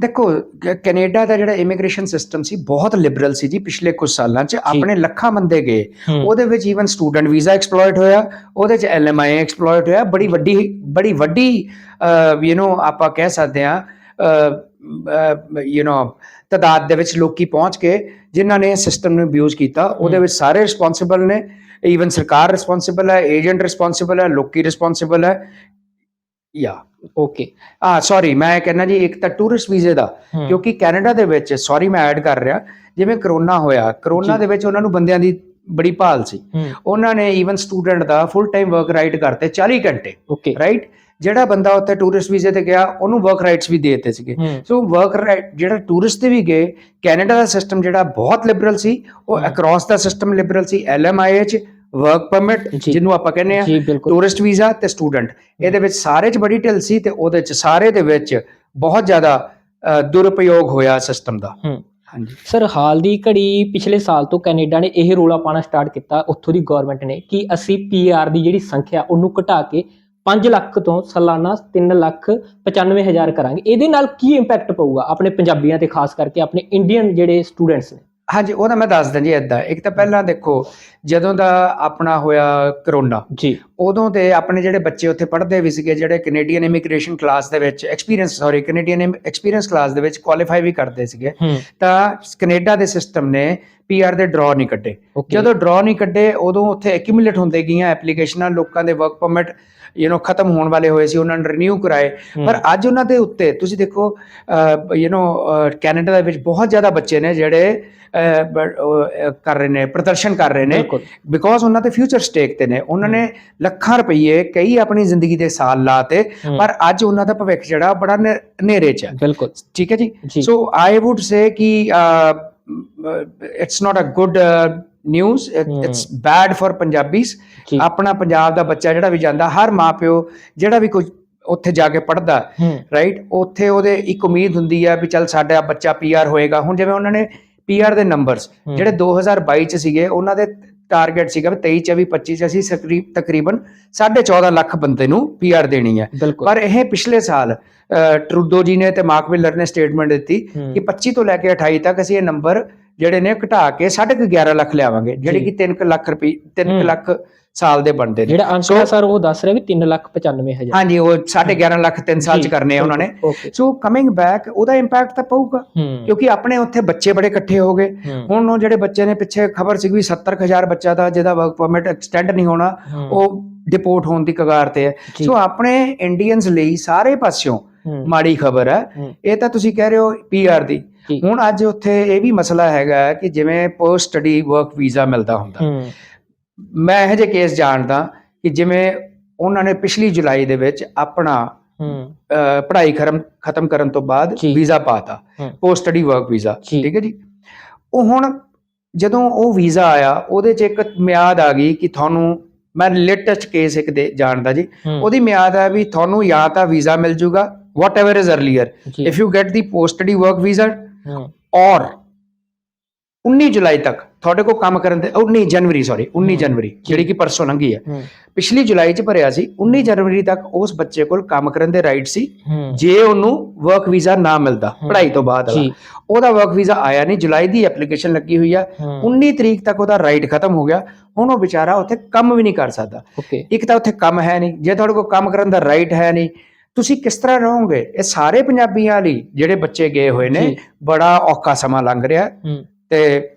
ਦੇਖੋ ਕ- ਕੈਨੇਡਾ ਦਾ ਜਿਹੜਾ ਇਮੀਗ੍ਰੇਸ਼ਨ ਸਿਸਟਮ ਸੀ ਬਹੁਤ ਲਿਬਰਲ ਸੀ ਜੀ ਪਿਛਲੇ ਕੁਝ ਸਾਲਾਂ 'ਚ ਆਪਣੇ ਲੱਖਾਂ ਬੰਦੇ ਗਏ ਉਹਦੇ ਵਿੱਚ ਈਵਨ ਸਟੂਡੈਂਟ ਵੀਜ਼ਾ ਐਕਸਪਲੋਇਟ ਹੋਇਆ ਉਹਦੇ 'ਚ ਐਲਐਮਆਈ ਐਕਸਪਲੋਇਟ ਹੋਇਆ ਬੜੀ ਵੱਡੀ ਬੜੀ ਵੱਡੀ ਯੂ نو ਆਪਾਂ ਕਹਿ ਸਕਦੇ ਆ ਯੂ نو ਤਦਾਦ ਦੇ ਵਿੱਚ ਲੋਕੀ ਪਹੁੰਚ ਕੇ ਜਿਨ੍ਹਾਂ ਨੇ ਸਿਸਟਮ ਨੂੰ ਅਬਿਊਜ਼ ਕੀਤਾ ਉਹਦੇ ਵਿੱਚ ਸਾਰੇ ਰਿਸਪੌਂਸਿਬਲ ਨੇ ਈਵਨ ਸਰਕਾਰ ਰਿਸਪੌਂਸਿਬਲ ਹੈ ਏਜੰਟ ਰਿਸਪੌਂਸਿਬਲ ਹੈ ਲੋਕੀ ਰਿਸਪੌਂਸਿਬਲ ਹੈ ਯਾ ਓਕੇ ਆ ਸੌਰੀ ਮੈਂ ਕਹਿੰਦਾ ਜੀ ਇੱਕ ਤਾਂ ਟੂਰਿਸਟ ਵੀਜ਼ੇ ਦਾ ਕਿਉਂਕਿ ਕੈਨੇਡਾ ਦੇ ਵਿੱਚ ਸੌਰੀ ਮੈਂ ਐਡ ਕਰ ਰਿਹਾ ਜਿਵੇਂ ਕਰੋਨਾ ਹੋਇਆ ਕਰੋਨਾ। ਦੇ ਵਿੱਚ ਉਹਨਾਂ ਨੂੰ ਬੰਦਿਆਂ ਦੀ ਬੜੀ ਭਾਲ ਸੀ। ਉਹਨਾਂ ਨੇ ਈਵਨ ਸਟੂਡੈਂਟ ਦਾ ਫੁੱਲ ਟਾਈਮ ਵਰਕ ਰਾਈਟ ਕਰਤੇ 40 ਘੰਟੇ ਓਕੇ ਰਾਈਟ ਜਿਹੜਾ ਬੰਦਾ ਉੱਥੇ ਟੂਰਿਸਟ ਵੀਜ਼ੇ ਤੇ ਗਿਆ ਉਹਨੂੰ ਵਰਕ ਰਾਈਟਸ ਵੀ ਦੇ ਦਿੱਤੇ ਸੀਗੇ। ਸੋ ਵਰਕ ਰਾਈਟ ਜਿਹੜਾ ਟੂਰਿਸਟ ਤੇ ਵੀ ਗਏ ਕੈਨੇਡਾ ਦਾ ਸਿਸਟਮ ਜਿਹੜਾ ਬਹੁਤ ਲਿਬਰਲ ਸੀ ਉਹ। ਅਕ੍ਰੋਸ ਦਾ ਸਿਸਟਮ ਲਿਬਰਲ ਸੀ ਐਲਐਮਆਈ ਚ ਵਰਕ ਪਰਮਿਟ ਜੀ। ਜਿਹਨੂੰ ਆਪਾਂ ਕਹਿੰਦੇ ਆ ਜੀ ਬਿਲਕੁਲ। ਟੂਰਿਸਟ ਵੀਜ਼ਾ ਤੇ ਸਟੂਡੈਂਟ ਇਹਦੇ ਵਿੱਚ ਸਾਰੇ 'ਚ ਬੜੀ ਢਿੱਲ ਸੀ ਤੇ ਉਹਦੇ 'ਚ ਸਾਰੇ ਦੇ ਵਿੱਚ ਬਹੁਤ ਜ਼ਿਆਦਾ ਅ, ਦੁਰਉਪਯੋਗ ਹੋਇਆ ਸਿਸਟਮ ਦਾ। ਹੂੰ। ਹਾਂਜੀ। ਸਰ ਹਾਲ ਦੀ ਘੜੀ ਪਿਛਲੇ ਸਾਲ ਤੋਂ ਕੈਨੇਡਾ ਨੇ ਇਹ ਰੋਲਾ ਪਾਣਾ ਸਟਾਰਟ ਕੀਤਾ ਉੱਥੋਂ ਦੀ ਗਵਰਨਮੈਂਟ ਨੇ ਕਿ ਅਸੀਂ ਪੀਆਰ ਦੀ ਜਿਹੜੀ ਸੰਖਿਆ ਉਹਨੂੰ ਘਟਾ ਕੇ 5 ਲੱਖ ਤੋਂ ਸਾਲਾਨਾ 3 ਲੱਖ 95 ਹਜ਼ਾਰ ਕਰਾਂਗੇ। ਇਹਦੇ ਨਾਲ ਕੀ ਇੰਪੈਕਟ ਪਊਗਾ ਆਪਣੇ ਪੰਜਾਬੀਆਂ ਤੇ ਖਾਸ ਕਰਕੇ ਆਪਣੇ ਇੰਡੀਅਨ ਜਿਹੜੇ ਸਟੂਡੈਂਟਸ ਨੇ? ਹਾਂਜੀ ਉਹਦਾ ਮੈਂ ਦੱਸ ਜੀ ਇਦਾਂ ਇੱਕ ਤਾਂ ਪਹਿਲਾਂ ਦੇਖੋ ਜਦੋਂ ਦਾ ਆਪਣਾ ਹੋਇਆ ਕਰੋਨਾ ਜੀ। ਉਦੋਂ ਤੇ ਆਪਣੇ ਜਿਹੜੇ ਬੱਚੇ ਉੱਥੇ ਪੜ੍ਹਦੇ ਵੀ ਸੀਗੇ ਜਿਹੜੇ ਕੈਨੇਡੀਅਨ ਇਮੀਗ੍ਰੇਸ਼ਨ ਕਲਾਸ ਦੇ ਵਿੱਚ experience sorry Canadian experience class ਦੇ ਵਿੱਚ ਕੁਆਲੀਫਾਈ ਵੀ ਕਰਦੇ ਸੀਗੇ। ਤਾਂ ਕੈਨੇਡਾ ਦੇ ਸਿਸਟਮ ਨੇ ਪੀਆਰ ਦੇ ਡਰਾ ਨਹੀਂ ਕੱਢੇ ਓਕੇ ਜਦੋਂ ਡਰਾ ਨਹੀਂ ਕੱਢੇ ਉਦੋਂ ਉੱਥੇ ਐਕਿਊਮੂਲੇਟ ਹੁੰਦੇ ਗਈਆਂ ਐਪਲੀਕੇਸ਼ਨਾਂ ਲੋਕਾਂ ਦੇ ਵਰਕ ਪਰਮਿਟ ਯੂ نو ਖਤਮ ਹੋਣ ਵਾਲੇ ਹੋਏ ਸੀ ਉਹਨਾਂ ਨੇ ਰੀਨਿਊ ਕਰਾਏ ਪਰ ਅੱਜ ਉਹਨਾਂ ਦੇ ਉੱਤੇ ਤੁਸੀਂ ਦੇਖੋ ਯੂ نو ਕੈਨੇਡਾ ਦੇ ਵਿੱਚ ਬਹੁਤ ਜ਼ਿਆਦਾ ਬੱਚੇ ਨੇ ਜਿਹੜੇ ਅਹ, ਬ- ਅਹ, ਕਰ ਰਹੇ ਨੇ ਪ੍ਰਦਰਸ਼ਨ ਕਰ ਰਹੇ ਨੇ ਬਿਲਕੁਲ ਬਿਕੋਜ਼ ਉਹਨਾਂ ਤੇ ਫਿਊਚਰ ਸਟੇਕ ਤੇ ਨੇ ਉਹਨਾਂ ਨੇ ਲੱਖਾਂ ਰੁਪਏ ਕਈ ਆਪਣੀ ਜ਼ਿੰਦਗੀ ਦੇ ਸਾਲ ਲਾਤੇ ਹੂੰ। ਪਰ ਅੱਜ ਉਹਨਾਂ ਦਾ ਭਵਿੱਖ ਜਿਹੜਾ ਬੜਾ ਨੇ- ਹਨੇਰੇ 'ਚ ਹੈ ਬਿਲਕੁਲ ਠੀਕ ਹੈ ਜੀ ਜੀ ਸੋ ਆਈ ਊਡ ਸੇ ਕਿ it's not a good news. It's bad for Punjabis ਜੀ ਆਪਣਾ ਪੰਜਾਬ ਦਾ ਬੱਚਾ ਜਿਹੜਾ ਵੀ ਜਾਂਦਾ ਹਰ ਮਾਪਿਓ ਜਿਹੜਾ ਵੀ ਕੋਈ ਉੱਥੇ ਜਾ ਕੇ ਪੜਦਾ ਰਾਈਟ ਉੱਥੇ ਉਹਦੇ ਇੱਕ ਉਮੀਦ ਹੁੰਦੀ ਹੈ ਵੀ ਚੱਲ ਸਾਡਾ ਬੱਚਾ ਪੀਆਰ ਹੋਏਗਾ ਹੁਣ ਜਿਵੇਂ ਉਹਨਾਂ ਨੇ ਪੀਆਰ ਦੇ ਨੰਬਰਸ। ਜਿਹੜੇ 2022 ਚ ਸੀਗੇ ਉਹਨਾਂ ਦੇ ਟਾਰਗੇਟ ਸੀਗਾ ਵੀ 23 24 25 ਚ ਅਸੀਂ ਤਕਰੀਬਨ 14.5 ਲੱਖ ਬੰਦੇ ਨੂੰ ਪੀਆਰ ਦੇਣੀ ਹੈ ਪਰ ਇਹ ਪਿਛਲੇ ਸਾਲ ਟਰੂਡੋ ਜੀ ਨੇ ਤੇ ਮਾਰਕ ਮਿਲਰ ਨੇ ਸਟੇਟਮੈਂਟ ਦਿੱਤੀ। ਕਿ 25 ਤੋਂ ਲੈ ਕੇ 28 ਤੱਕ ਅਸੀਂ ਇਹ ਨੰਬਰ ਜਿਹੜੇ ਨੇ ਘਟਾ ਕੇ 11.5 ਲੱਖ ਲਿਆਵਾਂਗੇ ਜਿਹੜੀ। ਕਿ 3 ਲੱਖ ਰੁਪਏ 3 ਹੂੰ। ਲੱਖ ਸਾਲ ਦੇ ਬਣਦੇ ਨੇ। ਜਿਹੜਾ ਅੰਕ ਹੈ ਸਰ ਉਹ ਦੱਸ ਰਿਹਾ ਵੀ 3 ਲੱਖ 95 ਹਜ਼ਾਰ। ਹਾਂਜੀ ਉਹ 11.5 ਲੱਖ 3 ਸਾਲ ਚ ਕਰਨੇ ਆ ਉਹਨਾਂ ਨੇ। ਸੋ ਕਮਿੰਗ ਬੈਕ ਉਹਦਾ ਇੰਪੈਕਟ ਤਾਂ ਪਊਗਾ। ਕਿਉਂਕਿ ਆਪਣੇ ਉੱਥੇ ਬੱਚੇ ਬੜੇ ਇਕੱਠੇ ਹੋ ਗਏ। ਹੁਣ ਉਹ ਜਿਹੜੇ ਬੱਚੇ ਨੇ ਪਿੱਛੇ ਖਬਰ ਸੀ ਵੀ 70000 ਬੱਚਾ ਦਾ ਜਿਹਦਾ ਵਰਕ ਪਰਮਿਟ ਐਕਸਟੈਂਡ ਨਹੀਂ ਹੋਣਾ ਉਹ ਡਿਪੋਰਟ ਹੋਣ ਦੀ ਕਗਾਰ ਤੇ ਹੈ। ਸੋ ਆਪਣੇ ਇੰਡੀਅਨਸ ਲਈ ਸਾਰੇ ਪਾਸਿਓਂ ਮਾੜੀ ਖਬਰ ਹੈ। ਇਹ ਤਾਂ ਤੁਸੀਂ ਕਹਿ ਰਹੇ ਹੋ ਪੀਆਰ ਦੀ। ਹੁਣ ਅੱਜ ਉੱਥੇ ਇਹ ਵੀ ਮਸਲਾ ਹੈਗਾ ਕਿ ਜਿਵੇਂ ਪੋਸਟ ਸਟੱਡੀ ਵਰਕ ਵੀਜ਼ਾ ਮਿਲਦਾ ਹੁੰਦਾ। ਮੈਂ ਇਹੋ ਜਿਹੇ ਕੇਸ ਜਾਣਦਾ ਕਿ ਜਿਵੇਂ ਉਹਨਾਂ ਨੇ ਪਿਛਲੀ ਜੁਲਾਈ ਦੇ ਵਿੱਚ ਆਪਣਾ ਪੜ੍ਹਾਈ ਖਰਮ ਖਤਮ ਕਰਨ ਤੋਂ ਬਾਅਦ ਜੀ। ਵੀਜ਼ਾ ਪਾਤਾ। ਪੋਸਟ ਸਟੱਡੀ ਵਰਕ ਵੀਜ਼ਾ ਜੀ। ਠੀਕ ਹੈ ਜੀ? ਉਹ ਹੁਣ ਜਦੋਂ ਉਹ ਵੀਜ਼ਾ ਆਇਆ ਉਹਦੇ 'ਚ ਇੱਕ ਮਿਆਦ ਆ ਗਈ ਕਿ ਤੁਹਾਨੂੰ ਮੈਂ ਲੇਟੈਸਟ ਕੇਸ ਇੱਕ ਦੇ ਜਾਣਦਾ ਜੀ। ਉਹਦੀ ਮਿਆਦ ਹੈ ਵੀ ਤੁਹਾਨੂੰ ਜਾਂ ਤਾਂ ਵੀਜ਼ਾ ਮਿਲ ਜੂਗਾ ਵਾਟ ਏਵਰ ਇਜ਼ ਅਰਲੀਅਰ ਜੀ, if you get the post study work visa or 19 July ਤੱਕ ਤੁਹਾਡੇ ਕੋਲ ਕੰਮ ਕਰਨ ਦੇ 19 ਜਨਵਰੀ ਸੌਰੀ 19 ਹਮ, ਜਨਵਰੀ ਜਿਹੜੀ ਕਿ ਪਰਸੋਂ ਲੰਘੀ ਹੈ। ਪਿਛਲੀ ਜੁਲਾਈ 'ਚ ਭਰਿਆ ਸੀ 19 ਜਨਵਰੀ ਤੱਕ ਉਸ ਬੱਚੇ ਕੋਲ ਕੰਮ ਕਰਨ ਦੇ ਰਾਈਟ ਸੀ। ਜੇ ਉਹਨੂੰ ਵਰਕ ਵੀਜ਼ਾ ਨਾ ਮਿਲਦਾ ਪੜ੍ਹਾਈ ਤੋਂ ਬਾਅਦ ਵਾਲਾ। ਉਹਦਾ ਵਰਕ ਵੀਜ਼ਾ ਆਇਆ ਨਹੀਂ ਜੁਲਾਈ ਦੀ ਐਪਲੀਕੇਸ਼ਨ ਲੱਗੀ ਹੋਈ ਆ। ਹੂੰ, 19 ਤਰੀਕ ਤੱਕ ਉਹਦਾ ਰਾਈਟ ਖਤਮ ਹੋ ਗਿਆ। ਹੁਣ ਉਹ ਵਿਚਾਰਾ ਉੱਥੇ ਕੰਮ ਵੀ ਨਹੀਂ ਕਰ ਸਕਦਾ। ਇੱਕ ਤਾਂ ਉੱਥੇ ਕੰਮ ਹੈ ਨਹੀਂ। ਜੇ ਤੁਹਾਡੇ ਕੋਲ ਕੰਮ ਕਰਨ ਦਾ ਰਾਈਟ ਹੈ ਨਹੀਂ ਤੁਸੀਂ ਕਿਸ ਤਰ੍ਹਾਂ ਰਹੋਗੇ? ਇਹ ਸਾਰੇ ਪੰਜਾਬੀਆਂ ਲਈ ਜਿਹੜੇ ਬੱਚੇ ਗਏ ਹੋਏ ਨੇ। ਬੜਾ ਔਖਾ ਸਮਾਂ ਲੰਘ ਰਿਹਾ। ਤੇ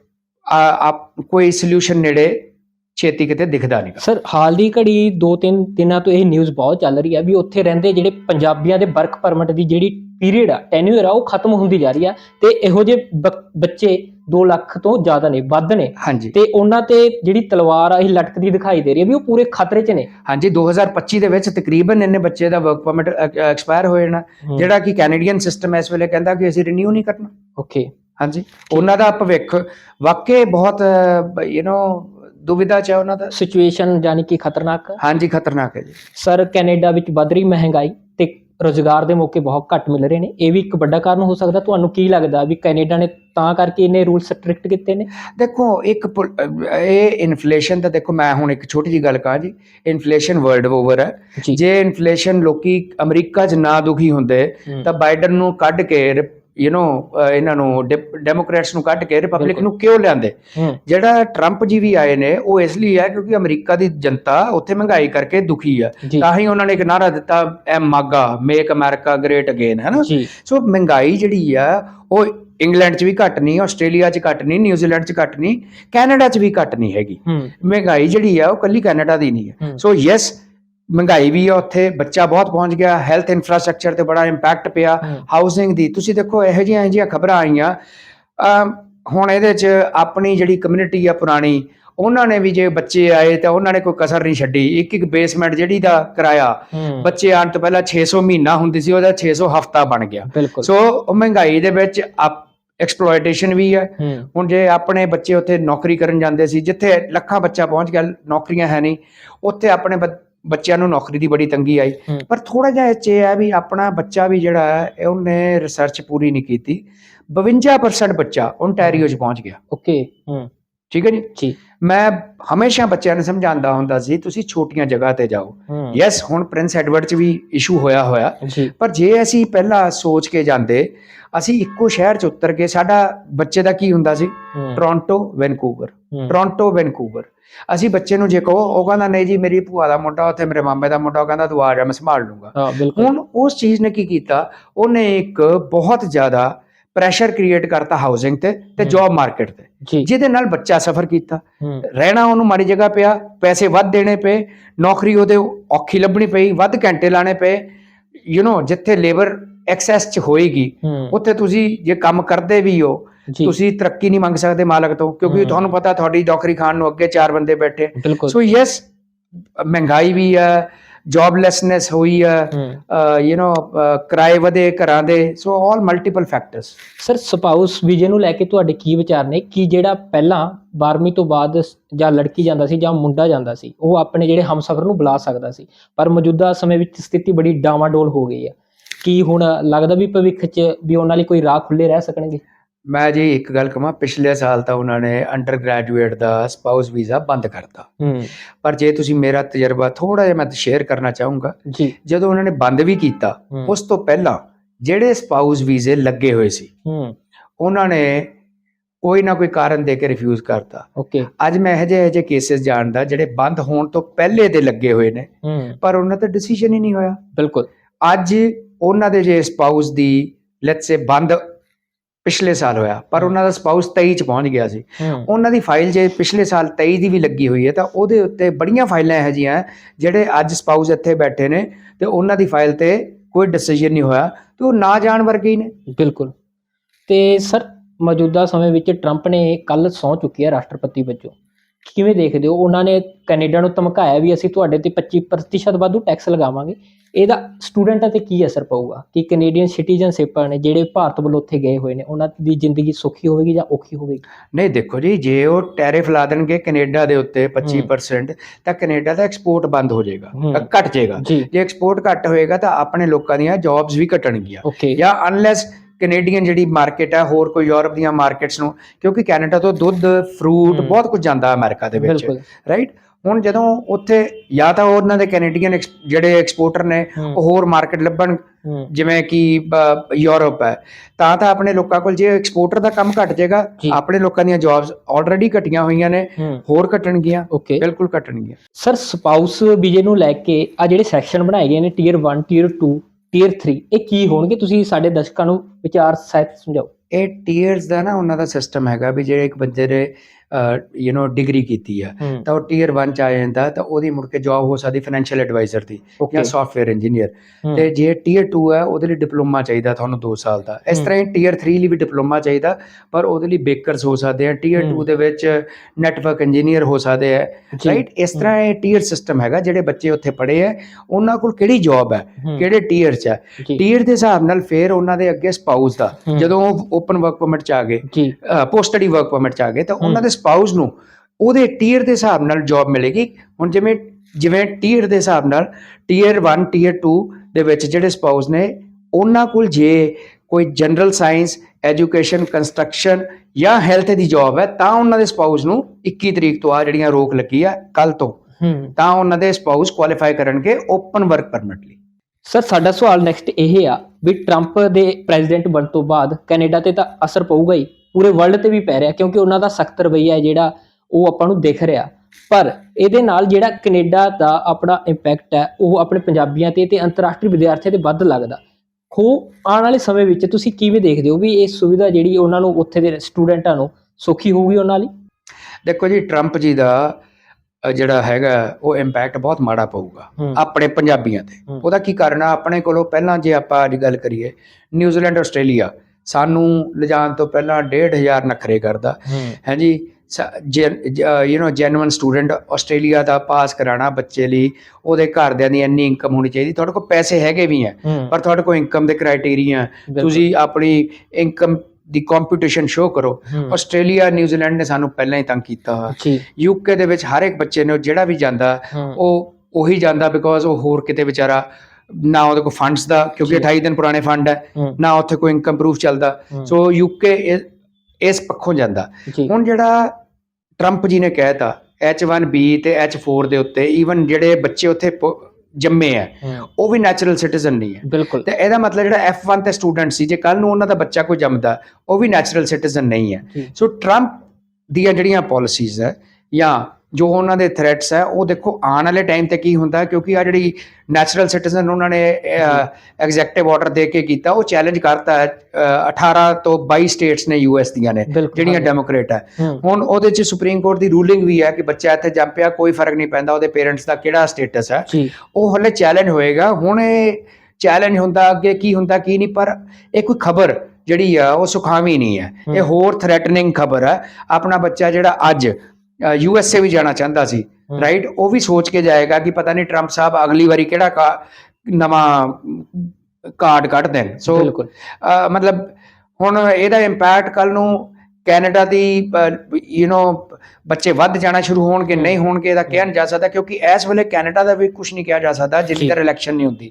ਆ- ਆਪ ਕੋਈ ਸੋਲੂਸ਼ਨ ਨੇੜੇ ਛੇਤੀ ਕਿਤੇ ਦਿਖਦਾ ਨਹੀਂ ਸਰ ਹਾਲ ਦੀ ਘੜੀ ਦੋ ਤਿੰਨ ਦਿਨਾਂ ਤੋਂ ਇਹ ਨਿਊਜ਼ ਬਹੁਤ ਚੱਲ ਰਹੀ ਹੈ ਵੀ ਉੱਥੇ ਰਹਿੰਦੇ ਜਿਹੜੇ ਪੰਜਾਬੀਆਂ ਦੇ ਵਰਕ ਪਰਮਿਟ ਦੀ ਜਿਹੜੀ ਪੀਰੀਅਡ ਆ ਟੈਨਿਊਰ ਆ ਉਹ ਖਤਮ ਹੁੰਦੀ ਜਾ ਰਹੀ ਆ ਤੇ ਇਹੋ ਬ- ਬੱਚੇ 2 ਲੱਖ ਤੋਂ ਜ਼ਿਆਦਾ ਨੇ ਵੱਧ ਨੇ। ਹਾਂਜੀ। ਤੇ ਉਹਨਾਂ ਤੇ ਜਿਹੜੀ ਤਲਵਾਰ ਆ ਇਹ ਲਟਕਦੀ ਦਿਖਾਈ ਦੇ ਰਹੀ ਹੈ ਵੀ ਉਹ ਪੂਰੇ ਖਤਰੇ 'ਚ ਨੇ। ਹਾਂਜੀ 2025 ਦੇ ਵਿੱਚ ਤਕਰੀਬਨ ਇੰਨੇ ਬੱਚੇ ਦਾ ਵਰਕ ਪਰਮਿਟ ਐਕਸਪਾਇਰ ਹੋ। ਜਾਣਾ ਜਿਹੜਾ ਕਿ ਕੈਨੇਡੀਅਨ ਸਿਸਟਮ ਇਸ ਵੇਲੇ ਕਹਿੰਦਾ ਕਿ ਅਸੀਂ ਰੀਨਿਊ ਨਹੀਂ ਕਰਨਾ। ਓਕੇ ਹਾਂਜੀ। ਉਹਨਾਂ ਦਾ ਭਵਿੱਖ ਵਾਕਈ ਬਹੁਤ ਯੂ نو ਦੁਵਿਧਾ ਚ ਹੈ ਉਹਨਾਂ ਦਾ। ਸਿਚੁਏਸ਼ਨ ਯਾਨੀ ਕਿ ਖਤਰਨਾਕ। ਆ। ਹਾਂਜੀ ਖਤਰਨਾਕ ਹੈ ਜੀ। ਸਰ ਕੈਨੇਡਾ ਵਿੱਚ ਵੱਧ ਰਹੀ ਮਹਿੰਗਾਈ ਤੇ ਰੋਜ਼ਗਾਰ ਦੇ ਮੌਕੇ ਬਹੁਤ ਘੱਟ ਮਿਲ ਰਹੇ ਨੇ। ਇਹ ਵੀ ਇੱਕ ਵੱਡਾ ਕਾਰਨ ਹੋ ਸਕਦਾ। ਤੁਹਾਨੂੰ ਕੀ ਲੱਗਦਾ ਵੀ ਕੈਨੇਡਾ ਨੇ ਤਾਂ ਕਰਕੇ ਇਹਨੇ ਰੂਲ ਸਟ੍ਰਿਕਟ ਕੀਤੇ ਨੇ? ਦੇਖੋ ਇੱਕ ਇਹ ਇਨਫਲੇਸ਼ਨ ਤਾਂ ਦੇਖੋ ਮੈਂ ਹੁਣ ਇੱਕ ਛੋਟੀ ਜੀ ਗੱਲ ਕਹਾਂ ਜੀ। ਇਨਫਲੇਸ਼ਨ ਵਰਲਡ ਓਵਰ ਹੈ। ਜੀ ਇਨਫਲੇਸ਼ਨ ਲੋਕੀ ਅਮਰੀਕਾ 'ਚ ਨਾ ਦੁਖੀ ਹੁੰਦੇ ਹੂੰ। ਤਾਂ ਬਾਈਡਨ ਨੂੰ ਕੱਢ ਕੇ ਯੂ نو ਇਹਨਾਂ ਨੂੰ ਡੈਮੋਕ੍ਰੇਟਸ ਨੂੰ ਕੱਢ ਕੇ ਰਿਪਬਲਿਕ। ਨੂੰ ਕਿਉਂ ਲਿਆਂਦੇ? ਜਿਹੜਾ ਟਰੰਪ ਜੀ ਵੀ ਆਏ ਨੇ ਉਹ ਇਸ ਲਈ ਹੈ ਕਿਉਂਕਿ ਅਮਰੀਕਾ ਦੀ ਜਨਤਾ ਉੱਥੇ ਮਹਿੰਗਾਈ ਕਰਕੇ ਦੁਖੀ ਜੀ। ਤਾਂ ਹੀ ਉਹਨਾਂ ਨੇ ਇੱਕ ਨਾਰਾ ਦਿੱਤਾ ਐ MAGA make America great again ਹੈ ਨਾ ਜੀ। ਸੋ ਮਹਿੰਗਾਈ ਜਿਹੜੀ ਆ ਉਹ ਇੰਗਲੈਂਡ 'ਚ ਵੀ ਘੱਟ ਨਹੀਂ ਆਸਟ੍ਰੇਲੀਆ 'ਚ ਘੱਟ ਨਹੀਂ ਨਿਊਜ਼ੀਲੈਂਡ 'ਚ ਘੱਟ ਨਹੀਂ ਕੈਨੇਡਾ 'ਚ ਵੀ ਘੱਟ ਨਹੀਂ ਹੈਗੀ। ਮਹਿੰਗਾਈ ਜਿਹੜੀ ਆ ਉਹ ਕੱਲੀ ਕੈਨੇਡਾ ਦੀ ਨਹੀਂ ਹੂੰ। ਸੋ ਯੈਸ ਮਹਿੰਗਾਈ ਵੀ ਆ ਉੱਥੇ ਬੱਚਾ ਬਹੁਤ ਪਹੁੰਚ ਗਿਆ ਹੈਲਥ ਇਨਫਰਾਸਟ੍ਰਕਚਰ ਤੇ ਬੜਾ ਇੰਪੈਕਟ ਪਿਆ। ਹਾਊਸਿੰਗ ਦੀ। ਤੁਸੀਂ ਦੇਖੋ ਇਹੋ ਜਿਹੀਆਂ ਜਿਹੀਆਂ ਖਬਰਾਂ ਆਈਆਂ। ਹੁਣ ਇਹਦੇ 'ਚ ਆਪਣੀ ਜਿਹੜੀ ਕਮਿਊਨਿਟੀ ਆ ਪੁਰਾਣੀ ਉਹਨਾਂ ਨੇ ਵੀ ਜੇ ਬੱਚੇ ਆਏ ਤਾਂ ਉਹਨਾਂ ਨੇ ਕੋਈ ਕਸਰ ਨਹੀਂ ਛੱਡੀ। ਇੱਕ ਇੱਕ ਬੇਸਮੈਂਟ ਜਿਹੜੀ ਦਾ ਕਿਰਾਇਆ ਬੱਚੇ ਆਉਣ ਤੋਂ ਪਹਿਲਾਂ 600 ਮਹੀਨਾ ਹੁੰਦੀ ਸੀ ਉਹਦਾ 600 ਹਫਤਾ ਬਣ ਗਿਆ। ਸੋ ਉਹ ਮਹਿੰਗਾਈ ਦੇ ਵਿੱਚ ਐਕਸਪਲੋਇਟੇਸ਼ਨ ਵੀ ਹੈ। ਹੁਣ ਜੇ ਆਪਣੇ ਬੱਚੇ ਉੱਥੇ ਨੌਕਰੀ ਕਰਨ ਜਾਂਦੇ ਸੀ ਜਿੱਥੇ ਲੱਖਾਂ ਬੱਚਾ ਪਹੁੰਚ ਗਿਆ ਨੌਕਰੀਆਂ ਹੈ ਨਹੀਂ ਉੱਥੇ ਆਪਣੇ ਬੱਚਿਆਂ ਨੂੰ ਨੌਕਰੀ ਦੀ ਬੜੀ ਤੰਗੀ ਆਈ। ਪਰ ਥੋੜਾ ਜਿਹਾ ਇਹ 'ਚ ਇਹ ਹੈ ਵੀ ਆਪਣਾ ਬੱਚਾ ਵੀ ਜਿਹੜਾ ਹੈ ਇਹ ਉਹਨੇ ਰਿਸਰਚ ਪੂਰੀ ਨਹੀਂ ਕੀਤੀ। 52% ਬੱਚਾ ਓਨਟਾਰੀਓ 'ਚ ਪਹੁੰਚ ਗਿਆ। ਓਕੇ ਹੂੰ। ਠੀਕ ਹੈ ਜੀ? ਜੀ। ਮੈਂ ਹਮੇਸ਼ਾ ਬੱਚਿਆਂ ਨੂੰ ਸਮਝਾਉਂਦਾ ਹੁੰਦਾ ਸੀ ਤੁਸੀਂ ਛੋਟੀਆਂ ਜਗ੍ਹਾ ਤੇ ਜਾਓ। ਯੈਸ ਹੁਣ ਪ੍ਰਿੰਸ ਐਡਵਰਡ 'ਚ ਵੀ ਇਸ਼ੂ ਹੋਇਆ ਹੋਇਆ। ਪਰ ਜੇ ਅਸੀਂ ਪਹਿਲਾਂ ਸੋਚ ਕੇ ਜਾਂਦੇ ਅਸੀਂ ਇੱਕੋ ਸ਼ਹਿਰ 'ਚ ਉਤਰ ਕੇ ਸਾਡਾ ਬੱਚੇ ਦਾ ਕੀ ਹੁੰਦਾ ਸੀ? Toronto Vancouver. ਟੋਰਾਂਟੋ ਵੈਨਕੂਵਰ ਅਸੀਂ ਬੱਚੇ ਨੂੰ ਜੇ ਕਹੋ ਉਹ ਕਹਿੰਦਾ ਨਹੀਂ ਜੀ ਮੇਰੀ ਭੂਆ ਦਾ ਮੁੰਡਾ ਉੱਥੇ ਮੇਰੇ ਮਾਮੇ ਦਾ ਮੁੰਡਾ ਉਹ ਕਹਿੰਦਾ ਤੂੰ ਆ ਜਾ ਮੈਂ ਸੰਭਾਲ ਲੂੰਗਾ। ਹੁਣ ਉਸ ਚੀਜ਼ ਨੇ ਕੀ ਕੀਤਾ? ਉਹਨੇ ਇੱਕ ਬਹੁਤ ਜ਼ਿਆਦਾ ਪ੍ਰੈਸ਼ਰ ਕ੍ਰੀਏਟ ਕਰਤਾ ਹਾਊਸਿੰਗ ਤੇ ਤੇ। ਜੌਬ ਮਾਰਕੀਟ ਤੇ। ਜਿਹਦੇ ਨਾਲ ਬੱਚਾ ਸਫਰ ਕੀਤਾ। ਰਹਿਣਾ ਉਹਨੂੰ ਮਾੜੀ ਜਗ੍ਹਾ ਪਿਆ ਪੈਸੇ ਵੱਧ ਦੇਣੇ ਪਏ ਨੌਕਰੀ ਉਹਦੇ ਔਖੀ ਲੱਭਣੀ ਪਈ ਵੱਧ ਘੰਟੇ ਲਾਣੇ ਪਏ। ਯੂ نو ਜਿੱਥੇ ਲੇਬਰ ਐਕਸੈਸ ਚ ਹੋਏਗੀ ਉੱਥੇ ਤੁਸੀਂ ਜੇ ਕੰਮ ਕਰਦੇ ਵੀ ਹੋ ਤੁਸੀਂ ਤਰੱਕੀ ਨਹੀਂ ਮੰਗ ਸਕਦੇ ਮਾਲਕ ਤੋਂ ਕਿਉਂਕਿ। ਤੁਹਾਨੂੰ ਪਤਾ ਤੁਹਾਡੀ ਨੌਕਰੀ ਖਾਣ ਨੂੰ ਅੱਗੇ ਚਾਰ ਬੰਦੇ ਬੈਠੇ। ਸੋ ਯੈਸ ਮਹਿੰਗਾਈ ਵੀ ਹੈ ਜੌਬਲੈਸਨੈਸ ਹੋਈ ਹੈ। ਹੂੰ ਯੂ نو ਕਿਰਾਏ ਵਧੇ ਘਰਾਂ ਦੇ so all multiple factors sir spouse ਵੀਜ਼ੇ ਨੂੰ ਲੈ ਕੇ ਤੁਹਾਡੇ ਕੀ ਵਿਚਾਰ ਨੇ? ਕਿ ਜਿਹੜਾ ਪਹਿਲਾਂ 12ਵੀਂ ਤੋਂ ਬਾਅਦ ਜਾਂ ਲੜਕੀ ਜਾਂਦਾ ਸੀ ਜਾਂ ਮੁੰਡਾ ਜਾਂਦਾ ਸੀ ਉਹ ਆਪਣੇ ਜਿਹੜੇ ਹਮਸਫਰ ਨੂੰ ਬੁਲਾ ਸਕਦਾ ਸੀ ਪਰ ਮੌਜੂਦਾ ਸਮੇਂ ਵਿੱਚ ਸਥਿਤੀ ਬੜੀ ਡਾਵਾਡੋਲ ਹੋ ਗਈ ਹੈ ਕੀ ਹੁਣ ਲੱਗਦਾ ਵੀ ਭਵਿੱਖ 'ਚ ਵੀ ਉਹਨਾਂ ਲਈ ਕੋਈ ਰਾਹ ਖੁੱਲੇ ਰਹਿ ਸਕਣਗੇ? ਮੈਂ ਜੀ ਇੱਕ ਗੱਲ ਕਹਾਂ ਪਿਛਲੇ ਸਾਲ ਤਾਂ ਉਹਨਾਂ ਨੇ ਅੰਡਰ ਗ੍ਰੈਜੂਏਟ ਦਾ ਸਪਾਊਸ ਵੀਜ਼ਾ ਬੰਦ ਕਰਤਾ। ਪਰ ਜੇ ਤੁਸੀਂ ਮੇਰਾ ਤਜਰਬਾ ਥੋੜਾ ਜਿਹਾ ਮੈਂ ਸ਼ੇਅਰ ਕਰਨਾ ਚਾਹੂੰਗਾ ਜੀ। ਜਦੋਂ ਉਹਨਾਂ ਨੇ ਬੰਦ ਵੀ ਕੀਤਾ ਉਸ ਤੋਂ ਪਹਿਲਾਂ ਜਿਹੜੇ ਸਪਾਊਸ ਵੀਜ਼ੇ ਲੱਗੇ ਹੋਏ ਸੀ ਉਹਨਾਂ ਨੇ ਕੋਈ ਨਾ ਕੋਈ ਕਾਰਨ ਦੇ ਕੇ ਰਿਫਿਊਜ਼ ਕਰਤਾ। ਓਕੇ। ਅੱਜ ਮੈਂ ਇਹੋ ਜਿਹੇ ਜਿਹੇ ਕੇਸਿਸ ਜਾਣਦਾ ਜਿਹੜੇ ਬੰਦ ਹੋਣ ਤੋਂ ਪਹਿਲੇ ਦੇ ਲੱਗੇ ਹੋਏ ਨੇ ਪਰ ਉਹਨਾਂ ਤੇ ਡਿਸੀਜਨ ਹੀ ਨਹੀਂ ਹੋਇਆ। ਬਿਲਕੁਲ। ਅੱਜ ਉਹਨਾਂ ਦੇ ਜੇ ਸਪਾਊਸ ਦੀ ਲੈਟਸ ਸੇ ਬੰਦ ਪਿਛਲੇ ਸਾਲ ਹੋਇਆ ਪਰ ਉਹਨਾਂ ਦਾ ਸਪਾਊਸ 23 ਚ ਪਹੁੰਚ ਗਿਆ ਸੀ। ਉਹਨਾਂ ਦੀ ਫਾਈਲ ਜੇ ਪਿਛਲੇ ਸਾਲ 23 ਦੀ ਵੀ ਲੱਗੀ ਹੋਈ ਹੈ ਤਾਂ ਉਹਦੇ ਉੱਤੇ ਬੜੀਆਂ ਫਾਈਲਾਂ ਇਹੋ ਜਿਹੀਆਂ ਜਿਹੜੇ ਅੱਜ ਸਪਾਊਸ ਇੱਥੇ ਬੈਠੇ ਨੇ ਤੇ ਉਹਨਾਂ ਦੀ ਫਾਈਲ ਤੇ ਕੋਈ ਡਿਸੀਜਨ ਨਹੀਂ ਹੋਇਆ ਤੇ ਉਹ ਨਾ ਜਾਣ ਵਰਗੇ ਹੀ ਨੇ। ਬਿਲਕੁਲ। ਤੇ ਸਰ ਮੌਜੂਦਾ ਸਮੇਂ ਵਿੱਚ ਟਰੰਪ ਨੇ ਕੱਲ ਸਹੁੰ ਚੁੱਕੀ ਹੈ ਰਾਸ਼ਟਰਪਤੀ ਵਜੋਂ। ਕਿਵੇਂ ਦੇਖਦੇ ਹੋ? ਉਹਨਾਂ ਨੇ ਕੈਨੇਡਾ ਨੂੰ ਧਮਕਾਇਆ ਵੀ ਅਸੀਂ ਤੁਹਾਡੇ ਤੇ 25% ਵਾਧੂ ਟੈਕਸ ਲਗਾਵਾਂਗੇ। ਇਹਦਾ ਸਟੂਡੈਂਟਾਂ ਤੇ ਕੀ ਅਸਰ ਪਊਗਾ? ਕਿ ਕੈਨੇਡੀਅਨ ਸਿਟੀਜ਼ਨਸ਼ਿਪ ਨੇ ਜਿਹੜੇ ਭਾਰਤ ਵੱਲੋਂ ਉੱਥੇ ਗਏ ਹੋਏ ਨੇ ਉਹਨਾਂ ਦੀ ਜ਼ਿੰਦਗੀ ਸੌਖੀ ਹੋਵੇਗੀ ਜਾਂ ਔਖੀ ਹੋਵੇਗੀ? ਨਹੀਂ ਦੇਖੋ ਜੀ ਜੇ ਉਹ ਟੈਰਿਫ ਲਾ ਦੇਣਗੇ ਕੈਨੇਡਾ ਦੇ ਉੱਤੇ 25% ਤਾਂ ਕੈਨੇਡਾ ਦਾ ਐਕਸਪੋਰਟ ਬੰਦ ਹੋ ਜਾਏਗਾ ਘਟ ਜਾਏਗਾ। ਜੀ। ਐਕਸਪੋਰਟ ਘੱਟ ਹੋਏਗਾ ਤਾਂ ਆਪਣੇ ਲੋਕਾਂ ਦੀਆਂ ਜੌਬਸ ਵੀ ਘਟਣਗੀਆਂ। ਜਾਂ ਅਨਲੈਸ ਕੈਨੇਡੀਅਨ ਜਿਹੜੀ ਮਾਰਕੀਟ ਹੈ ਹੋਰ ਕੋਈ ਯੂਰਪ ਦੀਆਂ ਮਾਰਕੀਟਸ ਨੂੰ ਕਿਉਂਕਿ ਕੈਨੇਡਾ ਤੋਂ ਦੁੱਧ ਫਰੂਟ। ਬਹੁਤ ਕੁਝ ਜਾਂਦਾ ਅਮਰੀਕਾ ਦੇ ਵਿੱਚ ਰਾਈਟ ਹੁਣ ਜਦੋਂ ਉੱਥੇ ਜਾਂ ਤਾਂ ਉਹਨਾਂ ਦੇ ਕੈਨੇਡੀਅਨ ਜਿਹੜੇ ਐਕਸਪੋਰਟਰ ਨੇ ਉਹ ਹੋਰ ਮਾਰਕੀਟ ਲੱਭਣ ਜਿਵੇਂ ਕਿ ਯੂਰਪ ਹੈ ਤਾਂ ਤਾਂ ਆਪਣੇ ਲੋਕਾਂ ਕੋਲ ਜੇ ਐਕਸਪੋਰਟਰ ਦਾ ਕੰਮ ਘਟ ਜਾਏਗਾ। ਆਪਣੇ ਲੋਕਾਂ ਦੀਆਂ ਜੌਬਸ ਆਲਰੇਡੀ ਘਟੀਆਂ ਹੋਈਆਂ ਨੇ ਹੋਰ ਘਟਣਗੀਆਂ ਓਕੇ ਬਿਲਕੁਲ ਘਟਣਗੀਆਂ। ਸਰ ਸਪਾਊਸ ਵੀਜ਼ੇ ਨੂੰ ਲੈ ਕੇ ਆ ਜਿਹੜੇ ਸੈਕਸ਼ਨ ਬਣਾਏ ਗਏ ਨੇ ਟੀਅਰ 1 ਟੀਅਰ 2 ਟੀਅਰ 3 ਇਹ ਕੀ ਹੋਣਗੇ? ਤੁਸੀਂ ਸਾਡੇ ਦਰਸ਼ਕਾਂ ਨੂੰ ਵਿਚਾਰ ਸਹਿਤ ਸਮਝਾਓ। ਇਹ ਟੀਅਰਸ ਦਾ ਨਾ ਉਹਨਾਂ ਦਾ ਸਿਸਟਮ ਹੈਗਾ ਵੀ ਜਿਹੜੇ ਇੱਕ ਬੰਦੇ ਦੇ ਯੂ نو ਡਿਗਰੀ ਕੀਤੀ ਆ। ਤਾਂ ਉਹ ਟੀਅਰ 1 ਚ ਆ ਜਾਂਦਾ ਤਾਂ ਉਹਦੀ ਮੁੜ ਕੇ ਜੌਬ ਹੋ ਸਕਦੀ ਫਾਈਨੈਂਸ਼ੀਅਲ ਐਡਵਾਈਜ਼ਰ ਦੀ ਜਾਂ ਸੌਫਟਵੇਅਰ ਇੰਜੀਨੀਅਰ ਤੇ ਜੇ ਟੀਅਰ 2 ਹੈ ਉਹਦੇ ਲਈ ਡਿਪਲੋਮਾ ਚਾਹੀਦਾ ਤੁਹਾਨੂੰ 2 ਸਾਲ ਦਾ। ਇਸ। ਤਰ੍ਹਾਂ ਹੀ ਟੀਅਰ 3 ਲਈ ਵੀ ਡਿਪਲੋਮਾ ਚਾਹੀਦਾ ਪਰ ਉਹਦੇ ਲਈ ਬੇਕਰਸ ਹੋ ਸਕਦੇ ਆ ਟੀਅਰ ਹਮ। 2 ਦੇ ਵਿੱਚ ਨੈਟਵਰਕ ਇੰਜੀਨੀਅਰ ਹੋ ਸਕਦੇ ਆ ਰਾਈਟ ਇਸ ਤਰ੍ਹਾਂ ਇਹ ਟੀਅਰ ਸਿਸਟਮ ਹੈਗਾ ਜਿਹੜੇ ਬੱਚੇ ਉੱਥੇ ਪੜ੍ਹੇ ਆ ਉਹਨਾਂ ਕੋਲ ਕਿਹੜੀ ਜੌਬ ਹੈ। ਕਿਹੜੇ ਟੀਅਰ 'ਚ ਹੈ ਜੀ। ਟੀਅਰ ਦੇ ਹਿਸਾਬ ਨਾਲ ਫਿਰ ਉਹਨਾਂ ਦੇ ਅੱਗੇ ਸਪਾਊਸ ਦਾ। ਜਦੋਂ ਉਹ ਓਪਨ ਵਰਕ ਪਰਮਿਟ 'ਚ ਆ ਗਏ ਜੀ। ਪੋਸਟ ਸਟੱਡੀ ਵਰਕ ਪਰਮਿਟ 'ਚ ਆ ਗਏ ਤਾਂ। ਉਹਨਾਂ ਦੇ ਸਪਾਊਸ ਨੂੰ ਉਹਦੇ ਟੀਅਰ ਦੇ ਹਿਸਾਬ ਨਾਲ ਜੌਬ ਮਿਲੇਗੀ। ਹੁਣ ਜਿਵੇਂ ਜਿਵੇਂ ਟੀਅਰ ਦੇ ਹਿਸਾਬ ਨਾਲ ਟੀਅਰ 1 ਟੀਅਰ 2 ਦੇ ਵਿੱਚ ਜਿਹੜੇ ਸਪਾਊਸ ਨੇ ਉਹਨਾਂ ਕੋਲ ਜੇ ਕੋਈ ਜਨਰਲ ਸਾਇੰਸ ਐਜੂਕੇਸ਼ਨ ਕੰਸਟਰਕਸ਼ਨ ਜਾਂ ਹੈਲਥ ਦੀ ਜੌਬ ਹੈ ਤਾਂ ਉਹਨਾਂ ਦੇ ਸਪਾਊਸ ਨੂੰ 21 ਤਰੀਕ ਤੋਂ ਆ ਜਿਹੜੀਆਂ ਰੋਕ ਲੱਗੀ ਆ ਕੱਲ ਤੋਂ। ਤਾਂ ਉਹਨਾਂ ਦੇ ਸਪਾਊਸ ਕੁਆਲੀਫਾਈ ਕਰਨਗੇ ਓਪਨ ਵਰਕ ਪਰਮਿਟ ਲਈ। ਸਰ ਸਾਡਾ ਸਵਾਲ ਨੈਕਸਟ ਇਹ ਆ ਵੀ ਟਰੰਪ ਦੇ ਪ੍ਰੈਜ਼ੀਡੈਂਟ ਬਣਨ ਤੋਂ ਬਾਅਦ ਕੈਨੇਡਾ ਤੇ ਤਾਂ ਅਸਰ ਪਊਗਾ ਹੀ। ਪੂਰੇ ਵਰਲਡ ਤੇ ਵੀ ਪੈ ਰਿਹਾ ਕਿਉਂਕਿ ਉਹਨਾਂ ਦਾ ਸਖਤ ਰਵੱਈਆ ਜਿਹੜਾ ਉਹ ਆਪਾਂ ਨੂੰ ਦਿਖ ਰਿਹਾ। ਪਰ ਇਹਦੇ ਨਾਲ ਜਿਹੜਾ ਕੈਨੇਡਾ ਦਾ ਆਪਣਾ ਇੰਪੈਕਟ ਹੈ ਉਹ ਆਪਣੇ ਪੰਜਾਬੀਆਂ ਤੇ ਤੇ ਅੰਤਰਰਾਸ਼ਟਰੀ ਵਿਦਿਆਰਥੀਆਂ ਤੇ ਵੱਧ ਲੱਗਦਾ। ਖੋ ਆਉਣ ਵਾਲੇ ਸਮੇਂ ਵਿੱਚ ਤੁਸੀਂ ਕਿਵੇਂ ਦੇਖਦੇ ਹੋ ਵੀ ਇਹ ਸੁਵਿਧਾ ਜਿਹੜੀ ਉਹਨਾਂ ਨੂੰ ਉੱਥੇ ਦੇ ਸਟੂਡੈਂਟਾਂ ਨੂੰ ਸੌਖੀ ਹੋਊਗੀ ਉਹਨਾਂ ਲਈ? ਦੇਖੋ ਜੀ ਟਰੰਪ ਜੀ ਦਾ ਜਿਹੜਾ ਹੈਗਾ ਉਹ ਇੰਪੈਕਟ ਬਹੁਤ ਮਾੜਾ ਪਊਗਾ। ਆਪਣੇ ਪੰਜਾਬੀਆਂ ਤੇ। ਉਹਦਾ ਕੀ ਕਾਰਨ ਆ? ਆਪਣੇ ਕੋਲੋਂ ਪਹਿਲਾਂ ਜੇ ਆਪਾਂ ਅੱਜ ਗੱਲ ਕਰੀਏ ਨਿਊਜ਼ੀਲੈਂਡ ਆਸਟ੍ਰੇਲੀਆ ਸਾਨੂੰ ਲਿਜਾਣ ਤੋਂ ਪਹਿਲਾਂ 1500 ਨਖਰੇ ਕਰਦਾ। ਹੈ। ਜੀ? You know genuine student Australia the pass ਕਰਾਣਾ ਬੱਚੇ ਲਈ ਉਹਦੇ ਘਰਦਿਆਂ ਦੀ ਇੰਨੀ ਇਨਕਮ ਹੋਣੀ ਚਾਹੀਦੀ ਤੁਹਾਡੇ ਕੋਲ ਪੈਸੇ ਹੈਗੇ ਵੀ ਆ ਪਰ ਤੁਹਾਡੇ ਕੋਲ ਇਨਕਮ ਦੇ ਕ੍ਰਾਈਟੇਰੀਆ ਤੁਸੀਂ ਆਪਣੀ ਇਨਕਮ ਦੀ ਕੰਪੀਟੀਸ਼ਨ ਸ਼ੋ ਕਰੋ। ਆਸਟ੍ਰੇਲੀਆ ਨਿਊਜ਼ੀਲੈਂਡ ਨੇ ਸਾਨੂੰ ਪਹਿਲਾਂ ਹੀ ਤੰਗ ਕੀਤਾ ਯੂਕੇ ਦੇ ਵਿੱਚ ਹਰ ਇੱਕ ਬੱਚੇ ਨੂੰ ਜਿਹੜਾ ਵੀ ਜਾਂਦਾ ਉਹ ਉਹੀ ਜਾਂਦਾ ਬਿਕੋਜ਼ ਉਹ ਹੋਰ ਕਿਤੇ ਵਿਚਾਰਾ ਨਾ ਉਹਦੇ ਕੋਲ ਫੰਡਸ ਦਾ ਕਿਉਂਕਿ ਜੀ। 28 ਦਿਨ ਪੁਰਾਣੇ ਫੰਡ ਹੈ। ਨਾ ਉੱਥੇ ਕੋਈ ਇਨਕਮ ਪ੍ਰੂਫ ਚੱਲਦਾ ਸੋ ਯੂਕੇ ਇਸ ਪੱਖੋਂ ਜਾਂਦਾ ਹੁਣ ਜਿਹੜਾ ਟਰੰਪ ਜੀ ਨੇ ਕਹਿਤਾ H1B ਤੇ H4 ਦੇ ਉੱਤੇ ਈਵਨ ਜਿਹੜੇ ਬੱਚੇ ਉੱਥੇ ਜੰਮੇ ਆ। ਉਹ ਵੀ ਨੈਚੁਰਲ ਸਿਟੀਜ਼ਨ ਨਹੀਂ ਹੈ ਤੇ ਇਹਦਾ ਮਤਲਬ ਜਿਹੜਾ F1 ਤੇ ਸਟੂਡੈਂਟ ਸੀ ਜੇ ਕੱਲ ਨੂੰ ਉਹਨਾਂ ਦਾ ਬੱਚਾ ਕੋਈ ਜੰਮਦਾ ਉਹ ਵੀ ਨੈਚੁਰਲ ਸਿਟੀਜ਼ਨ ਨਹੀਂ ਹੈ। ਸੋ ਟਰੰਪ ਦੀਆਂ ਜਿਹੜੀਆਂ ਪਾਲਿਸੀਜ਼ ਹੈ ਜਾਂ ਜੋ ਉਹਨਾਂ ਦੇ ਥ੍ਰੈਟਸ ਹੈ ਉਹ ਦੇਖੋ ਆਉਣ ਵਾਲੇ ਟਾਈਮ ਤੇ ਕੀ ਹੁੰਦਾ ਕਿਉਂਕਿ ਆ ਜਿਹੜੀ ਨੈਚੁਰਲ ਸਿਟੀਜ਼ਨ ਉਹਨਾਂ ਨੇ ਐਗਜ਼ੈਕਟਿਵ ਆਰਡਰ ਦੇ ਕੇ ਕੀਤਾ ਉਹ ਚੈਲੰਜ ਕਰਤਾ ਹੈ ਅਹ, 18 ਤੋਂ 22 ਸਟੇਟਸ ਨੇ ਯੂਐਸ ਦੀਆਂ ਨੇ ਜਿਹੜੀਆਂ। ਡੈਮੋਕ੍ਰੇਟ ਹੈ। ਹੁਣ ਉਹਦੇ ਚ ਸੁਪਰੀਮ ਕੋਰਟ ਦੀ ਰੂਲਿੰਗ ਵੀ ਹੈ ਕਿ ਬੱਚਾ ਇੱਥੇ ਜੰਮ ਪਿਆ ਕੋਈ ਫ਼ਰਕ ਨਹੀਂ ਪੈਂਦਾ ਉਹਦੇ ਪੇਰੈਂਟਸ ਦਾ ਕਿਹੜਾ ਸਟੇਟਸ ਹੈ। ਉਹ ਹਲੇ ਚੈਲੰਜ ਹੋਏਗਾ। ਹੁਣ ਇਹ ਚੈਲੰਜ ਹੁੰਦਾ ਅੱਗੇ ਕੀ ਹੁੰਦਾ ਕੀ ਨਹੀਂ ਪਰ ਇਹ ਕੋਈ ਖਬਰ ਜਿਹੜੀ ਆ ਉਹ ਸੁਖਾਵੀ ਨਹੀਂ ਹੈ। ਇਹ ਹੋਰ ਥ੍ਰੈਟਨਿੰਗ ਖਬਰ ਹੈ। ਆਪਣਾ ਬੱਚਾ ਜਿਹੜਾ ਅੱਜ ਯੂ ਐਸ ਏ ਵੀ ਜਾਣਾ ਚਾਹੁੰਦਾ ਸੀ। ਰਾਈਟ ਉਹ ਵੀ ਸੋਚ ਕੇ ਜਾਏਗਾ ਕਿ ਪਤਾ ਨਹੀਂ ਟਰੰਪ ਸਾਹਿਬ ਅਗਲੀ ਵਾਰੀ ਕਿਹੜਾ ਨਵਾਂ ਕਾਰਡ ਕੱਢ ਦੇਣ ਸੋ ਮਤਲਬ ਹੁਣ ਇਹਦਾ ਇੰਪੈਕਟ ਕੱਲ ਨੂੰ ਕੈਨੇਡਾ ਦੀ ਯੂ نو ਬੱਚੇ ਵੱਧ ਜਾਣਾ ਸ਼ੁਰੂ ਹੋਣਗੇ ਨਹੀਂ ਹੋਣਗੇ ਇਹਦਾ ਕਿਹਾ ਨਹੀਂ ਜਾ ਸਕਦਾ ਕਿਉਂਕਿ ਇਸ ਵੇਲੇ ਕੈਨੇਡਾ ਦਾ ਵੀ ਕੁਝ ਨਹੀਂ ਕਿਹਾ ਜਾ ਸਕਦਾ ਜਿੰਨੀ। ਤੱਕ ਇਲੈਕਸ਼ਨ ਨਹੀਂ ਹੁੰਦੀ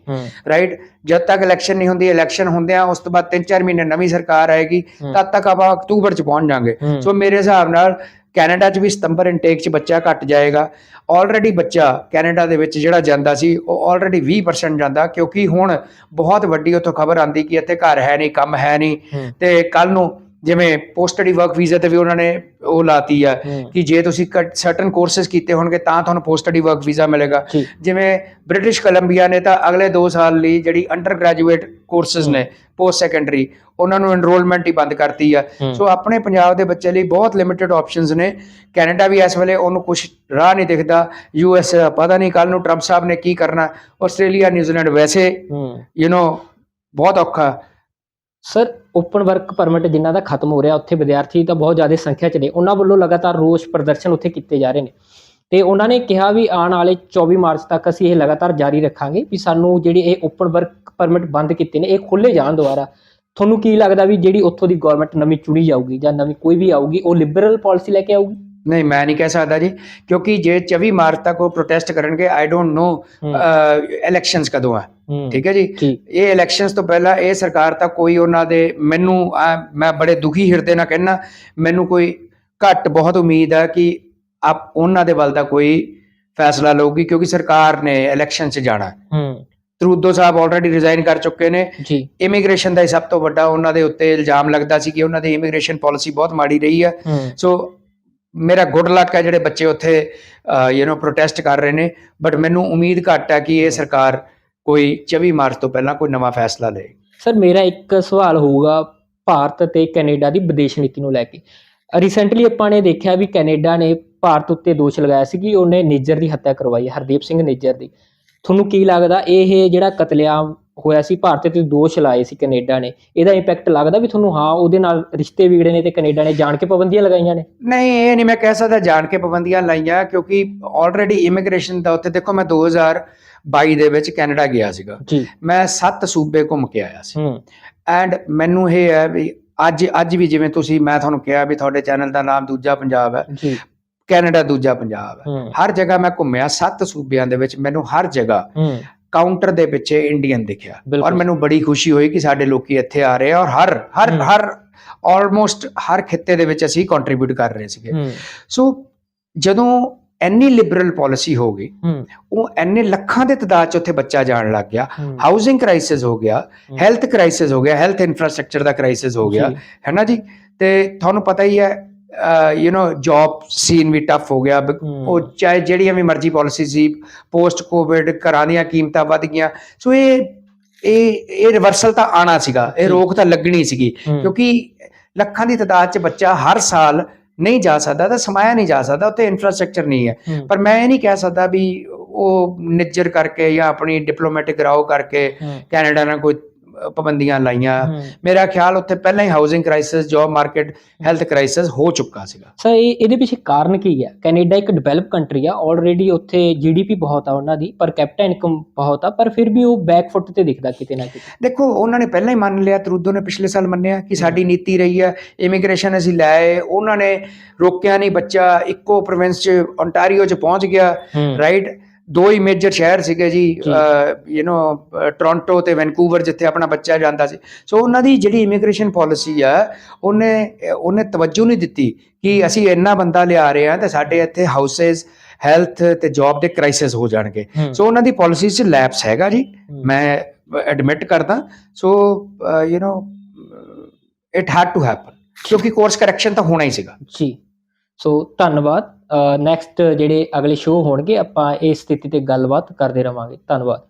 ਰਾਈਟ ਜਦ ਤੱਕ ਇਲੈਕਸ਼ਨ ਨਹੀਂ ਹੁੰਦੀ ਇਲੈਕਸ਼ਨ ਹੁੰਦਿਆਂ ਉਸ ਤੋਂ ਬਾਅਦ 3-4 ਮਹੀਨੇ ਨਵੀਂ ਸਰਕਾਰ ਆਏਗੀ। ਤਦ ਤੱਕ ਆਪਾਂ ਅਕਤੂਬਰ ਚ ਪਹੁੰਚ ਜਾਾਂਗੇ। ਸੋ ਮੇਰੇ ਹਿਸਾਬ ਨਾਲ ਕੈਨੇਡਾ ਚ ਵੀ ਸਤੰਬਰ ਇਨਟੇਕ ਚ ਬੱਚਾ ਘਟ ਜਾਏਗਾ ਆਲਰੇਡੀ ਬੱਚਾ ਕੈਨੇਡਾ ਦੇ ਵਿੱਚ ਜਿਹੜਾ ਜਾਂਦਾ ਸੀ ਉਹ ਆਲਰੇਡੀ 20% ਜਾਂਦਾ ਕਿਉਂਕਿ ਹੁਣ ਬਹੁਤ ਵੱਡੀ ਉੱਥੋਂ ਖਬਰ ਆਂਦੀ ਕਿ ਇੱਥੇ ਘਰ ਹੈ ਨਹੀਂ ਕੰਮ ਹੈ ਨਹੀਂ। ਤੇ ਕੱਲ ਨੂੰ ਜਿਵੇਂ ਪੋਸਟ ਸਟੱਡੀ ਵਰਕ ਵੀਜ਼ਾ ਤੇ ਵੀ ਉਹਨਾਂ ਨੇ ਉਹ ਲਾਤੀ ਆ। ਕਿ ਜੇ ਤੁਸੀਂ ਸਰਟਨ ਕੋਰਸਸ ਕੀਤੇ ਹੋਣਗੇ ਤਾਂ ਤੁਹਾਨੂੰ ਪੋਸਟ ਸਟੱਡੀ ਵਰਕ ਵੀਜ਼ਾ ਮਿਲੇਗਾ। ਜਿਵੇਂ ਬ੍ਰਿਟਿਸ਼ ਕੋਲੰਬੀਆ ਨੇ ਤਾਂ ਅਗਲੇ 2 ਸਾਲ ਲਈ ਜਿਹੜੀ ਅੰਡਰ ਗ੍ਰੈਜੂਏਟ ਕੋਰਸਸ ਨੇ ਪੋਸਟ ਸੈਕੰਡਰੀ ਉਹਨਾਂ ਨੂੰ ਐਨਰੋਲਮੈਂਟ ਹੀ ਬੰਦ ਕਰਤੀ ਆ। ਸੋ ਆਪਣੇ ਪੰਜਾਬ ਦੇ ਬੱਚੇ ਲਈ ਬਹੁਤ ਲਿਮਿਟਿਡ ਆਪਸ਼ਨਸ ਨੇ। ਕੈਨੇਡਾ ਵੀ ਇਸ ਵੇਲੇ ਉਹਨੂੰ ਕੁਝ ਰਾਹ ਨਹੀਂ ਦਿਖਦਾ। ਯੂ ਐਸ ਪਤਾ ਨਹੀਂ ਕੱਲ ਨੂੰ ਟਰੰਪ ਸਾਹਿਬ ਨੇ ਕੀ ਕਰਨਾ। ਆਸਟ੍ਰੇਲੀਆ ਨਿਊਜ਼ੀਲੈਂਡ ਵੈਸੇ ਯੂ نو ਬਹੁਤ ਔਖਾ। ਸਰ ਓਪਨ ਵਰਕ ਪਰਮਿਟ ਜਿਨ੍ਹਾਂ ਦਾ ਖਤਮ ਹੋ ਰਿਹਾ, ਉੱਥੇ ਵਿਦਿਆਰਥੀ ਤਾਂ ਬਹੁਤ ਜ਼ਿਆਦਾ ਸੰਖਿਆ 'ਚ ਨੇ। ਉਹਨਾਂ ਵੱਲੋਂ ਲਗਾਤਾਰ ਰੋਸ ਪ੍ਰਦਰਸ਼ਨ ਉੱਥੇ ਕੀਤੇ ਜਾ ਰਹੇ ਨੇ। ਤੇ ਉਹਨਾਂ ਨੇ ਕਿਹਾ ਵੀ ਆਉਣ ਵਾਲੇ 24 ਮਾਰਚ ਤੱਕ ਅਸੀਂ ਇਹ ਲਗਾਤਾਰ ਜਾਰੀ ਰੱਖਾਂਗੇ ਵੀ ਸਾਨੂੰ ਜਿਹੜੀ ਇਹ ਓਪਨ ਵਰਕ ਪਰਮਿਟ ਬੰਦ ਕੀਤੇ ਨੇ, ਇਹ ਖੁੱਲੇ ਜਾਣ ਦੁਆਰਾ ਤੁਹਾਨੂੰ ਕੀ ਲੱਗਦਾ ਵੀ ਜਿਹੜੀ ਉੱਥੋਂ ਦੀ ਗਵਰਨਮੈਂਟ ਨਵੀਂ ਚੁਣੀ ਜਾਊਗੀ ਜਾਂ ਨਵੀਂ ਕੋਈ ਵੀ ਆਊਗੀ, ਉਹ ਲਿਬਰਲ ਪਾਲਿਸੀ ਲੈ ਕੇ ਆਊਗੀ? ਨਹੀਂ ਮੈਂ ਨਹੀਂ ਕਹਿ ਸਕਦਾ ਜੀ ਕਿਉਂਕਿ ਜੇ 24 ਮਾਰਚ ਤੱਕ ਉਹ ਪ੍ਰੋਟੈਸਟ ਕਰਨਗੇ ਆਈ ਡੋਨਟ ਨੋ। ਇਲੈਕਸ਼ਨਸ ਕਦੋਂ ਆ। ਠੀਕ ਹੈ ਜੀ? ਇਹ ਇਲੈਕਸ਼ਨਸ ਤੋਂ ਪਹਿਲਾਂ ਇਹ ਸਰਕਾਰ ਤਾਂ ਕੋਈ ਉਹਨਾਂ ਦੇ ਮੈਨੂੰ ਮੈਂ ਬੜੇ ਦੁਖੀ ਹਿਰਦੇ ਨਾਲ ਕਹਿਣਾ ਮੈਨੂੰ ਕੋਈ ਘੱਟ ਬਹੁਤ ਉਮੀਦ ਹੈ ਕਿ ਆਪ ਉਹਨਾਂ ਦੇ ਵੱਲ ਦਾ ਕੋਈ ਫੈਸਲਾ ਲਊਗੀ ਕਿਉਂਕਿ ਸਰਕਾਰ ਨੇ ਇਲੈਕਸ਼ਨ 'ਚ ਜਾਣਾ। ਹੈ। ਤਰੂਦੋ ਸਾਹਿਬ ਆਲਰੇਡੀ ਰਿਜ਼ਾਈਨ ਕਰ ਚੁੱਕੇ ਨੇ। ਜੀ। ਇਮੀਗ੍ਰੇਸ਼ਨ ਦਾ ਸਭ ਤੋਂ ਵੱਡਾ ਉਹਨਾਂ ਦੇ ਉੱਤੇ ਇਲਜ਼ਾਮ ਲੱਗਦਾ ਸੀ ਕਿ ਉਹਨਾਂ ਦੀ ਇਮੀਗ੍ਰੇਸ਼ਨ ਪਾਲਿਸੀ ਬਹੁਤ ਮਾੜੀ ਰਹੀ ਹੂੰ। ਸੋ ਮੇਰਾ ਗੁੱਡ ਲੱਕ ਹੈ ਜਿਹੜੇ ਬੱਚੇ ਉੱਥੇ ਯੂ نو ਪ੍ਰੋਟੈਸਟ ਕਰ ਰਹੇ ਨੇ ਬਟ ਮੈਨੂੰ ਉਮੀਦ ਘੱਟ ਹੈ ਕਿ ਇਹ ਸਰਕਾਰ ਕੋਈ 24 ਮਾਰਚ ਤੋਂ ਪਹਿਲਾਂ ਕੋਈ ਨਵਾਂ ਫੈਸਲਾ ਲਏ। ਸਰ ਮੇਰਾ ਇੱਕ ਸਵਾਲ ਹੋਊਗਾ ਭਾਰਤ ਤੇ ਕੈਨੇਡਾ ਦੀ ਵਿਦੇਸ਼ ਨੀਤੀ ਨੂੰ ਲੈ ਕੇ। ਰੀਸੈਂਟਲੀ ਆਪਾਂ ਨੇ ਦੇਖਿਆ ਵੀ ਕੈਨੇਡਾ ਨੇ ਭਾਰਤ ਉੱਤੇ ਦੋਸ਼ ਲਗਾਇਆ ਸੀ ਕਿ ਉਹਨੇ ਨਿੱਜਰ ਦੀ ਹੱਤਿਆ ਕਰਵਾਈ ਹਰਦੀਪ ਸਿੰਘ ਨਿੱਜਰ ਦੀ। ਤੁਹਾਨੂੰ ਕੀ ਲੱਗਦਾ, ਇਹ ਜਿਹੜਾ ਕਤਲੇਆਮ ਹੋਇਆ ਸੀ ਭਾਰਤ ਤੇ ਦੋਸ਼ ਲਾਏ ਸੀ ਕੈਨੇਡਾ ਨੇ। ਇਹਦਾ ਇੰਪੈਕਟ ਲੱਗਦਾ ਵੀ ਤੁਹਾਨੂੰ? ਹਾਂ ਉਹਦੇ ਨਾਲ ਰਿਸ਼ਤੇ ਵਿਗੜੇ ਨੇ ਤੇ ਕੈਨੇਡਾ ਨੇ ਜਾਣ ਕੇ ਪਾਬੰਦੀਆਂ ਲਗਾਈਆਂ ਨੇ। ਨਹੀਂ ਇਹ ਨਹੀਂ ਮੈਂ ਕਹਿ ਸਕਦਾ ਜਾਣ ਕੇ ਪਾਬੰਦੀਆਂ ਲਾਈਆਂ ਕਿਉਂਕਿ ਆਲਰੇਡੀ ਇਮੀਗ੍ਰੇਸ਼ਨ ਦਾ ਉੱਤੇ ਦੇਖੋ ਮੈਂ 2022 ਦੇ ਵਿੱਚ ਕੈਨੇਡਾ ਗਿਆ ਸੀਗਾ। ਮੈਂ ਸੱਤ ਸੂਬੇ ਘੁੰਮ ਕੇ ਆਇਆ ਸੀ। ਐਂਡ ਮੈਨੂੰ ਇਹ ਹੈ ਵੀ ਅੱਜ ਅੱਜ ਵੀ ਜਿਵੇਂ ਤੁਸੀਂ ਮੈਂ ਤੁਹਾਨੂੰ ਕਿਹਾ ਵੀ ਤੁਹਾਡੇ ਚੈਨਲ ਦਾ ਨਾਮ ਦੂਜਾ ਪੰਜਾਬ ਹੈ। ਕੈਨੇਡਾ ਦੂਜਾ ਪੰਜਾਬ ਹੈ। ਹਰ ਜਗ੍ਹਾ ਮੈਂ ਘੁੰਮਿਆ ਸੱਤ ਸੂਬਿਆਂ ਦੇ ਵਿੱਚ ਮੈਨੂੰ ਹਰ ਜਗ੍ਹਾ ਕਾਊਂਟਰ ਦੇ ਪਿੱਛੇ ਇੰਡੀਅਨ ਦਿਖਿਆ। ਔਰ ਮੈਨੂੰ ਬੜੀ ਖੁਸ਼ੀ ਹੋਈ ਕਿ ਸਾਡੇ ਲੋਕੀ ਇੱਥੇ ਆ ਰਹੇ ਆ ਔਰ ਹਰ ਹਰ। ਹਰ ਆਲਮੋਸਟ ਹਰ ਖਿੱਤੇ ਦੇ ਵਿੱਚ ਅਸੀਂ ਕੰਟਰੀਬਿਊਟ ਕਰ ਰਹੇ ਸੀਗੇ ਸੋ ਜਦੋਂ ਇੰਨੀ ਲਿਬਰਲ ਪਾਲਿਸੀ ਹੋ ਗਈ ਉਹ ਇੰਨੇ ਲੱਖਾਂ ਦੇ ਤਦਾਦ ਚ ਉੱਥੇ ਬੱਚਾ ਜਾਣ ਲੱਗ ਗਿਆ। ਹਾਊਸਿੰਗ ਕ੍ਰਾਈਸਿਸ ਹੋ ਗਿਆ। ਹੈਲਥ ਕ੍ਰਾਈਸਿਸ ਹੋ ਗਿਆ ਹੈਲਥ ਇਨਫਰਾਸਟ੍ਰਕਚਰ ਦਾ ਕ੍ਰਾਈਸਿਸ ਹੋ ਗਿਆ ਹੈ ਨਾ ਜੀ ਤੇ ਤੁਹਾਨੂੰ ਪਤਾ ਹੀ ਹੈ ਯੂ نو ਜੌਬ ਸੀਨ ਵੀ ਟਫ ਹੋ ਗਿਆ। ਉਹ ਚਾਹੇ ਜਿਹੜੀਆਂ ਵੀ ਮਰਜ਼ੀ ਪਾਲਿਸੀ ਸੀ ਪੋਸਟ ਕੋਵਿਡ ਘਰਾਂ ਦੀਆਂ ਕੀਮਤਾਂ ਵੱਧ ਗਈਆਂ ਸੋ ਇਹ ਇਹ ਇਹ ਰਿਵਰਸਲ ਤਾਂ ਆਣਾ ਸੀਗਾ ਇਹ। ਰੋਕ ਤਾਂ ਲੱਗਣੀ ਸੀਗੀ। ਕਿਉਂਕਿ ਲੱਖਾਂ ਦੀ ਤਦਾਦ 'ਚ ਬੱਚਾ ਹਰ ਸਾਲ ਨਹੀਂ ਜਾ ਸਕਦਾ ਤਾਂ ਸਮਾਇਆ ਨਹੀਂ ਜਾ ਸਕਦਾ ਉੱਥੇ ਇਨਫਰਾਸਟ੍ਰਕਚਰ ਨਹੀਂ ਹੈ। ਪਰ ਮੈਂ ਇਹ ਨਹੀਂ ਕਹਿ ਸਕਦਾ ਵੀ ਉਹ ਨਿੱਜਰ ਕਰਕੇ ਜਾਂ ਆਪਣੀ ਡਿਪਲੋਮੈਟਿਕ ਰਾਓ ਕਰਕੇ। ਕੈਨੇਡਾ ਨਾਲ ਕੋਈ ਪਾਬੰਦੀਆਂ ਲਾਈਆਂ। ਮੇਰਾ ਖਿਆਲ ਉੱਥੇ ਪਹਿਲਾਂ ਹੀ housing crisis job market health crisis ਹੋ ਚੁੱਕਾ ਸੀਗਾ। ਸਰ ਇਹ ਇਹਦੇ ਪਿੱਛੇ ਕਾਰਨ ਕੀ ਹੈ? ਕੈਨੇਡਾ ਇੱਕ ਡਿਵੈਲਪ ਕੰਟਰੀ ਆ ਆਲਰੇਡੀ ਉੱਥੇ ਜੀਡੀਪੀ ਬਹੁਤ ਆ ਉਹਨਾਂ ਦੀ ਪਰ ਕੈਪੀਟਲ ਇਨਕਮ ਬਹੁਤ ਆ ਪਰ ਫਿਰ ਵੀ ਉਹ ਬੈਕਫੁੱਟ ਤੇ ਦਿਖਦਾ ਕਿਤੇ ਨਾ ਕਿਤੇ। ਦੇਖੋ ਉਹਨਾਂ ਨੇ ਪਹਿਲਾਂ ਹੀ ਮੰਨ ਲਿਆ ਤਰੂਦੋ ਨੇ ਪਿਛਲੇ ਸਾਲ ਮੰਨਿਆ ਕਿ ਸਾਡੀ ਨੀਤੀ ਰਹੀ ਹੈ ਇਮੀਗ੍ਰੇਸ਼ਨ ਅਸੀਂ ਲੈ ਆਏ ਉਹਨਾਂ ਨੇ ਰੋਕਿਆ ਨਹੀਂ ਬੱਚਾ ਇੱਕੋ ਪ੍ਰੋਵਿੰਸ 'ਚ ontario 'ਚ ਪਹੁੰਚ ਗਿਆ। ਰਾਈਟ ਦੋ ਹੀ ਮੇਜਰ ਸ਼ਹਿਰ ਸੀਗੇ ਜੀ ਜੀ। ਯੂ نو ਟੋਰਾਂਟੋ ਤੇ ਵੈਨਕੂਵਰ ਜਿੱਥੇ ਆਪਣਾ ਬੱਚਾ ਜਾਂਦਾ ਸੀ ਸੋ ਉਹਨਾਂ ਦੀ ਜਿਹੜੀ ਇਮੀਗ੍ਰੇਸ਼ਨ ਪਾਲਿਸੀ ਆ ਉਹਨੇ ਉਹਨੇ ਤਵੱਜੋ ਨਹੀਂ ਦਿੱਤੀ ਕਿ ਅਸੀਂ ਇੰਨਾ ਬੰਦਾ ਲਿਆ ਰਹੇ ਹਾਂ ਤੇ ਸਾਡੇ ਇੱਥੇ ਹਾਊਸਸ ਹੈਲਥ ਤੇ ਜੌਬ ਦੇ ਕ੍ਰਾਈਸਿਸ ਹੋ ਜਾਣਗੇ ਹੂੰ। ਸੋ ਉਹਨਾਂ ਦੀ ਪਾਲਿਸੀ 'ਚ ਲੈਪਸ ਹੈਗਾ ਜੀ ਹੂੰ। ਮੈਂ ਐਡਮਿਟ ਕਰਦਾ so you know it had to happen ਕਿਉਂਕਿ ਕੋਰਸ ਕਰੈਕਸ਼ਨ ਤਾਂ ਹੋਣਾ ਹੀ ਸੀਗਾ ਜੀ ਸੋ ਧੰਨਵਾਦ ਨੈਕਸਟ ਜਿਹੜੇ ਅਗਲੇ ਸ਼ੋਅ ਹੋਣਗੇ ਆਪਾਂ ਇਸ ਸਥਿਤੀ ਤੇ ਗੱਲਬਾਤ ਕਰਦੇ ਰਵਾਂਗੇ। ਧੰਨਵਾਦ।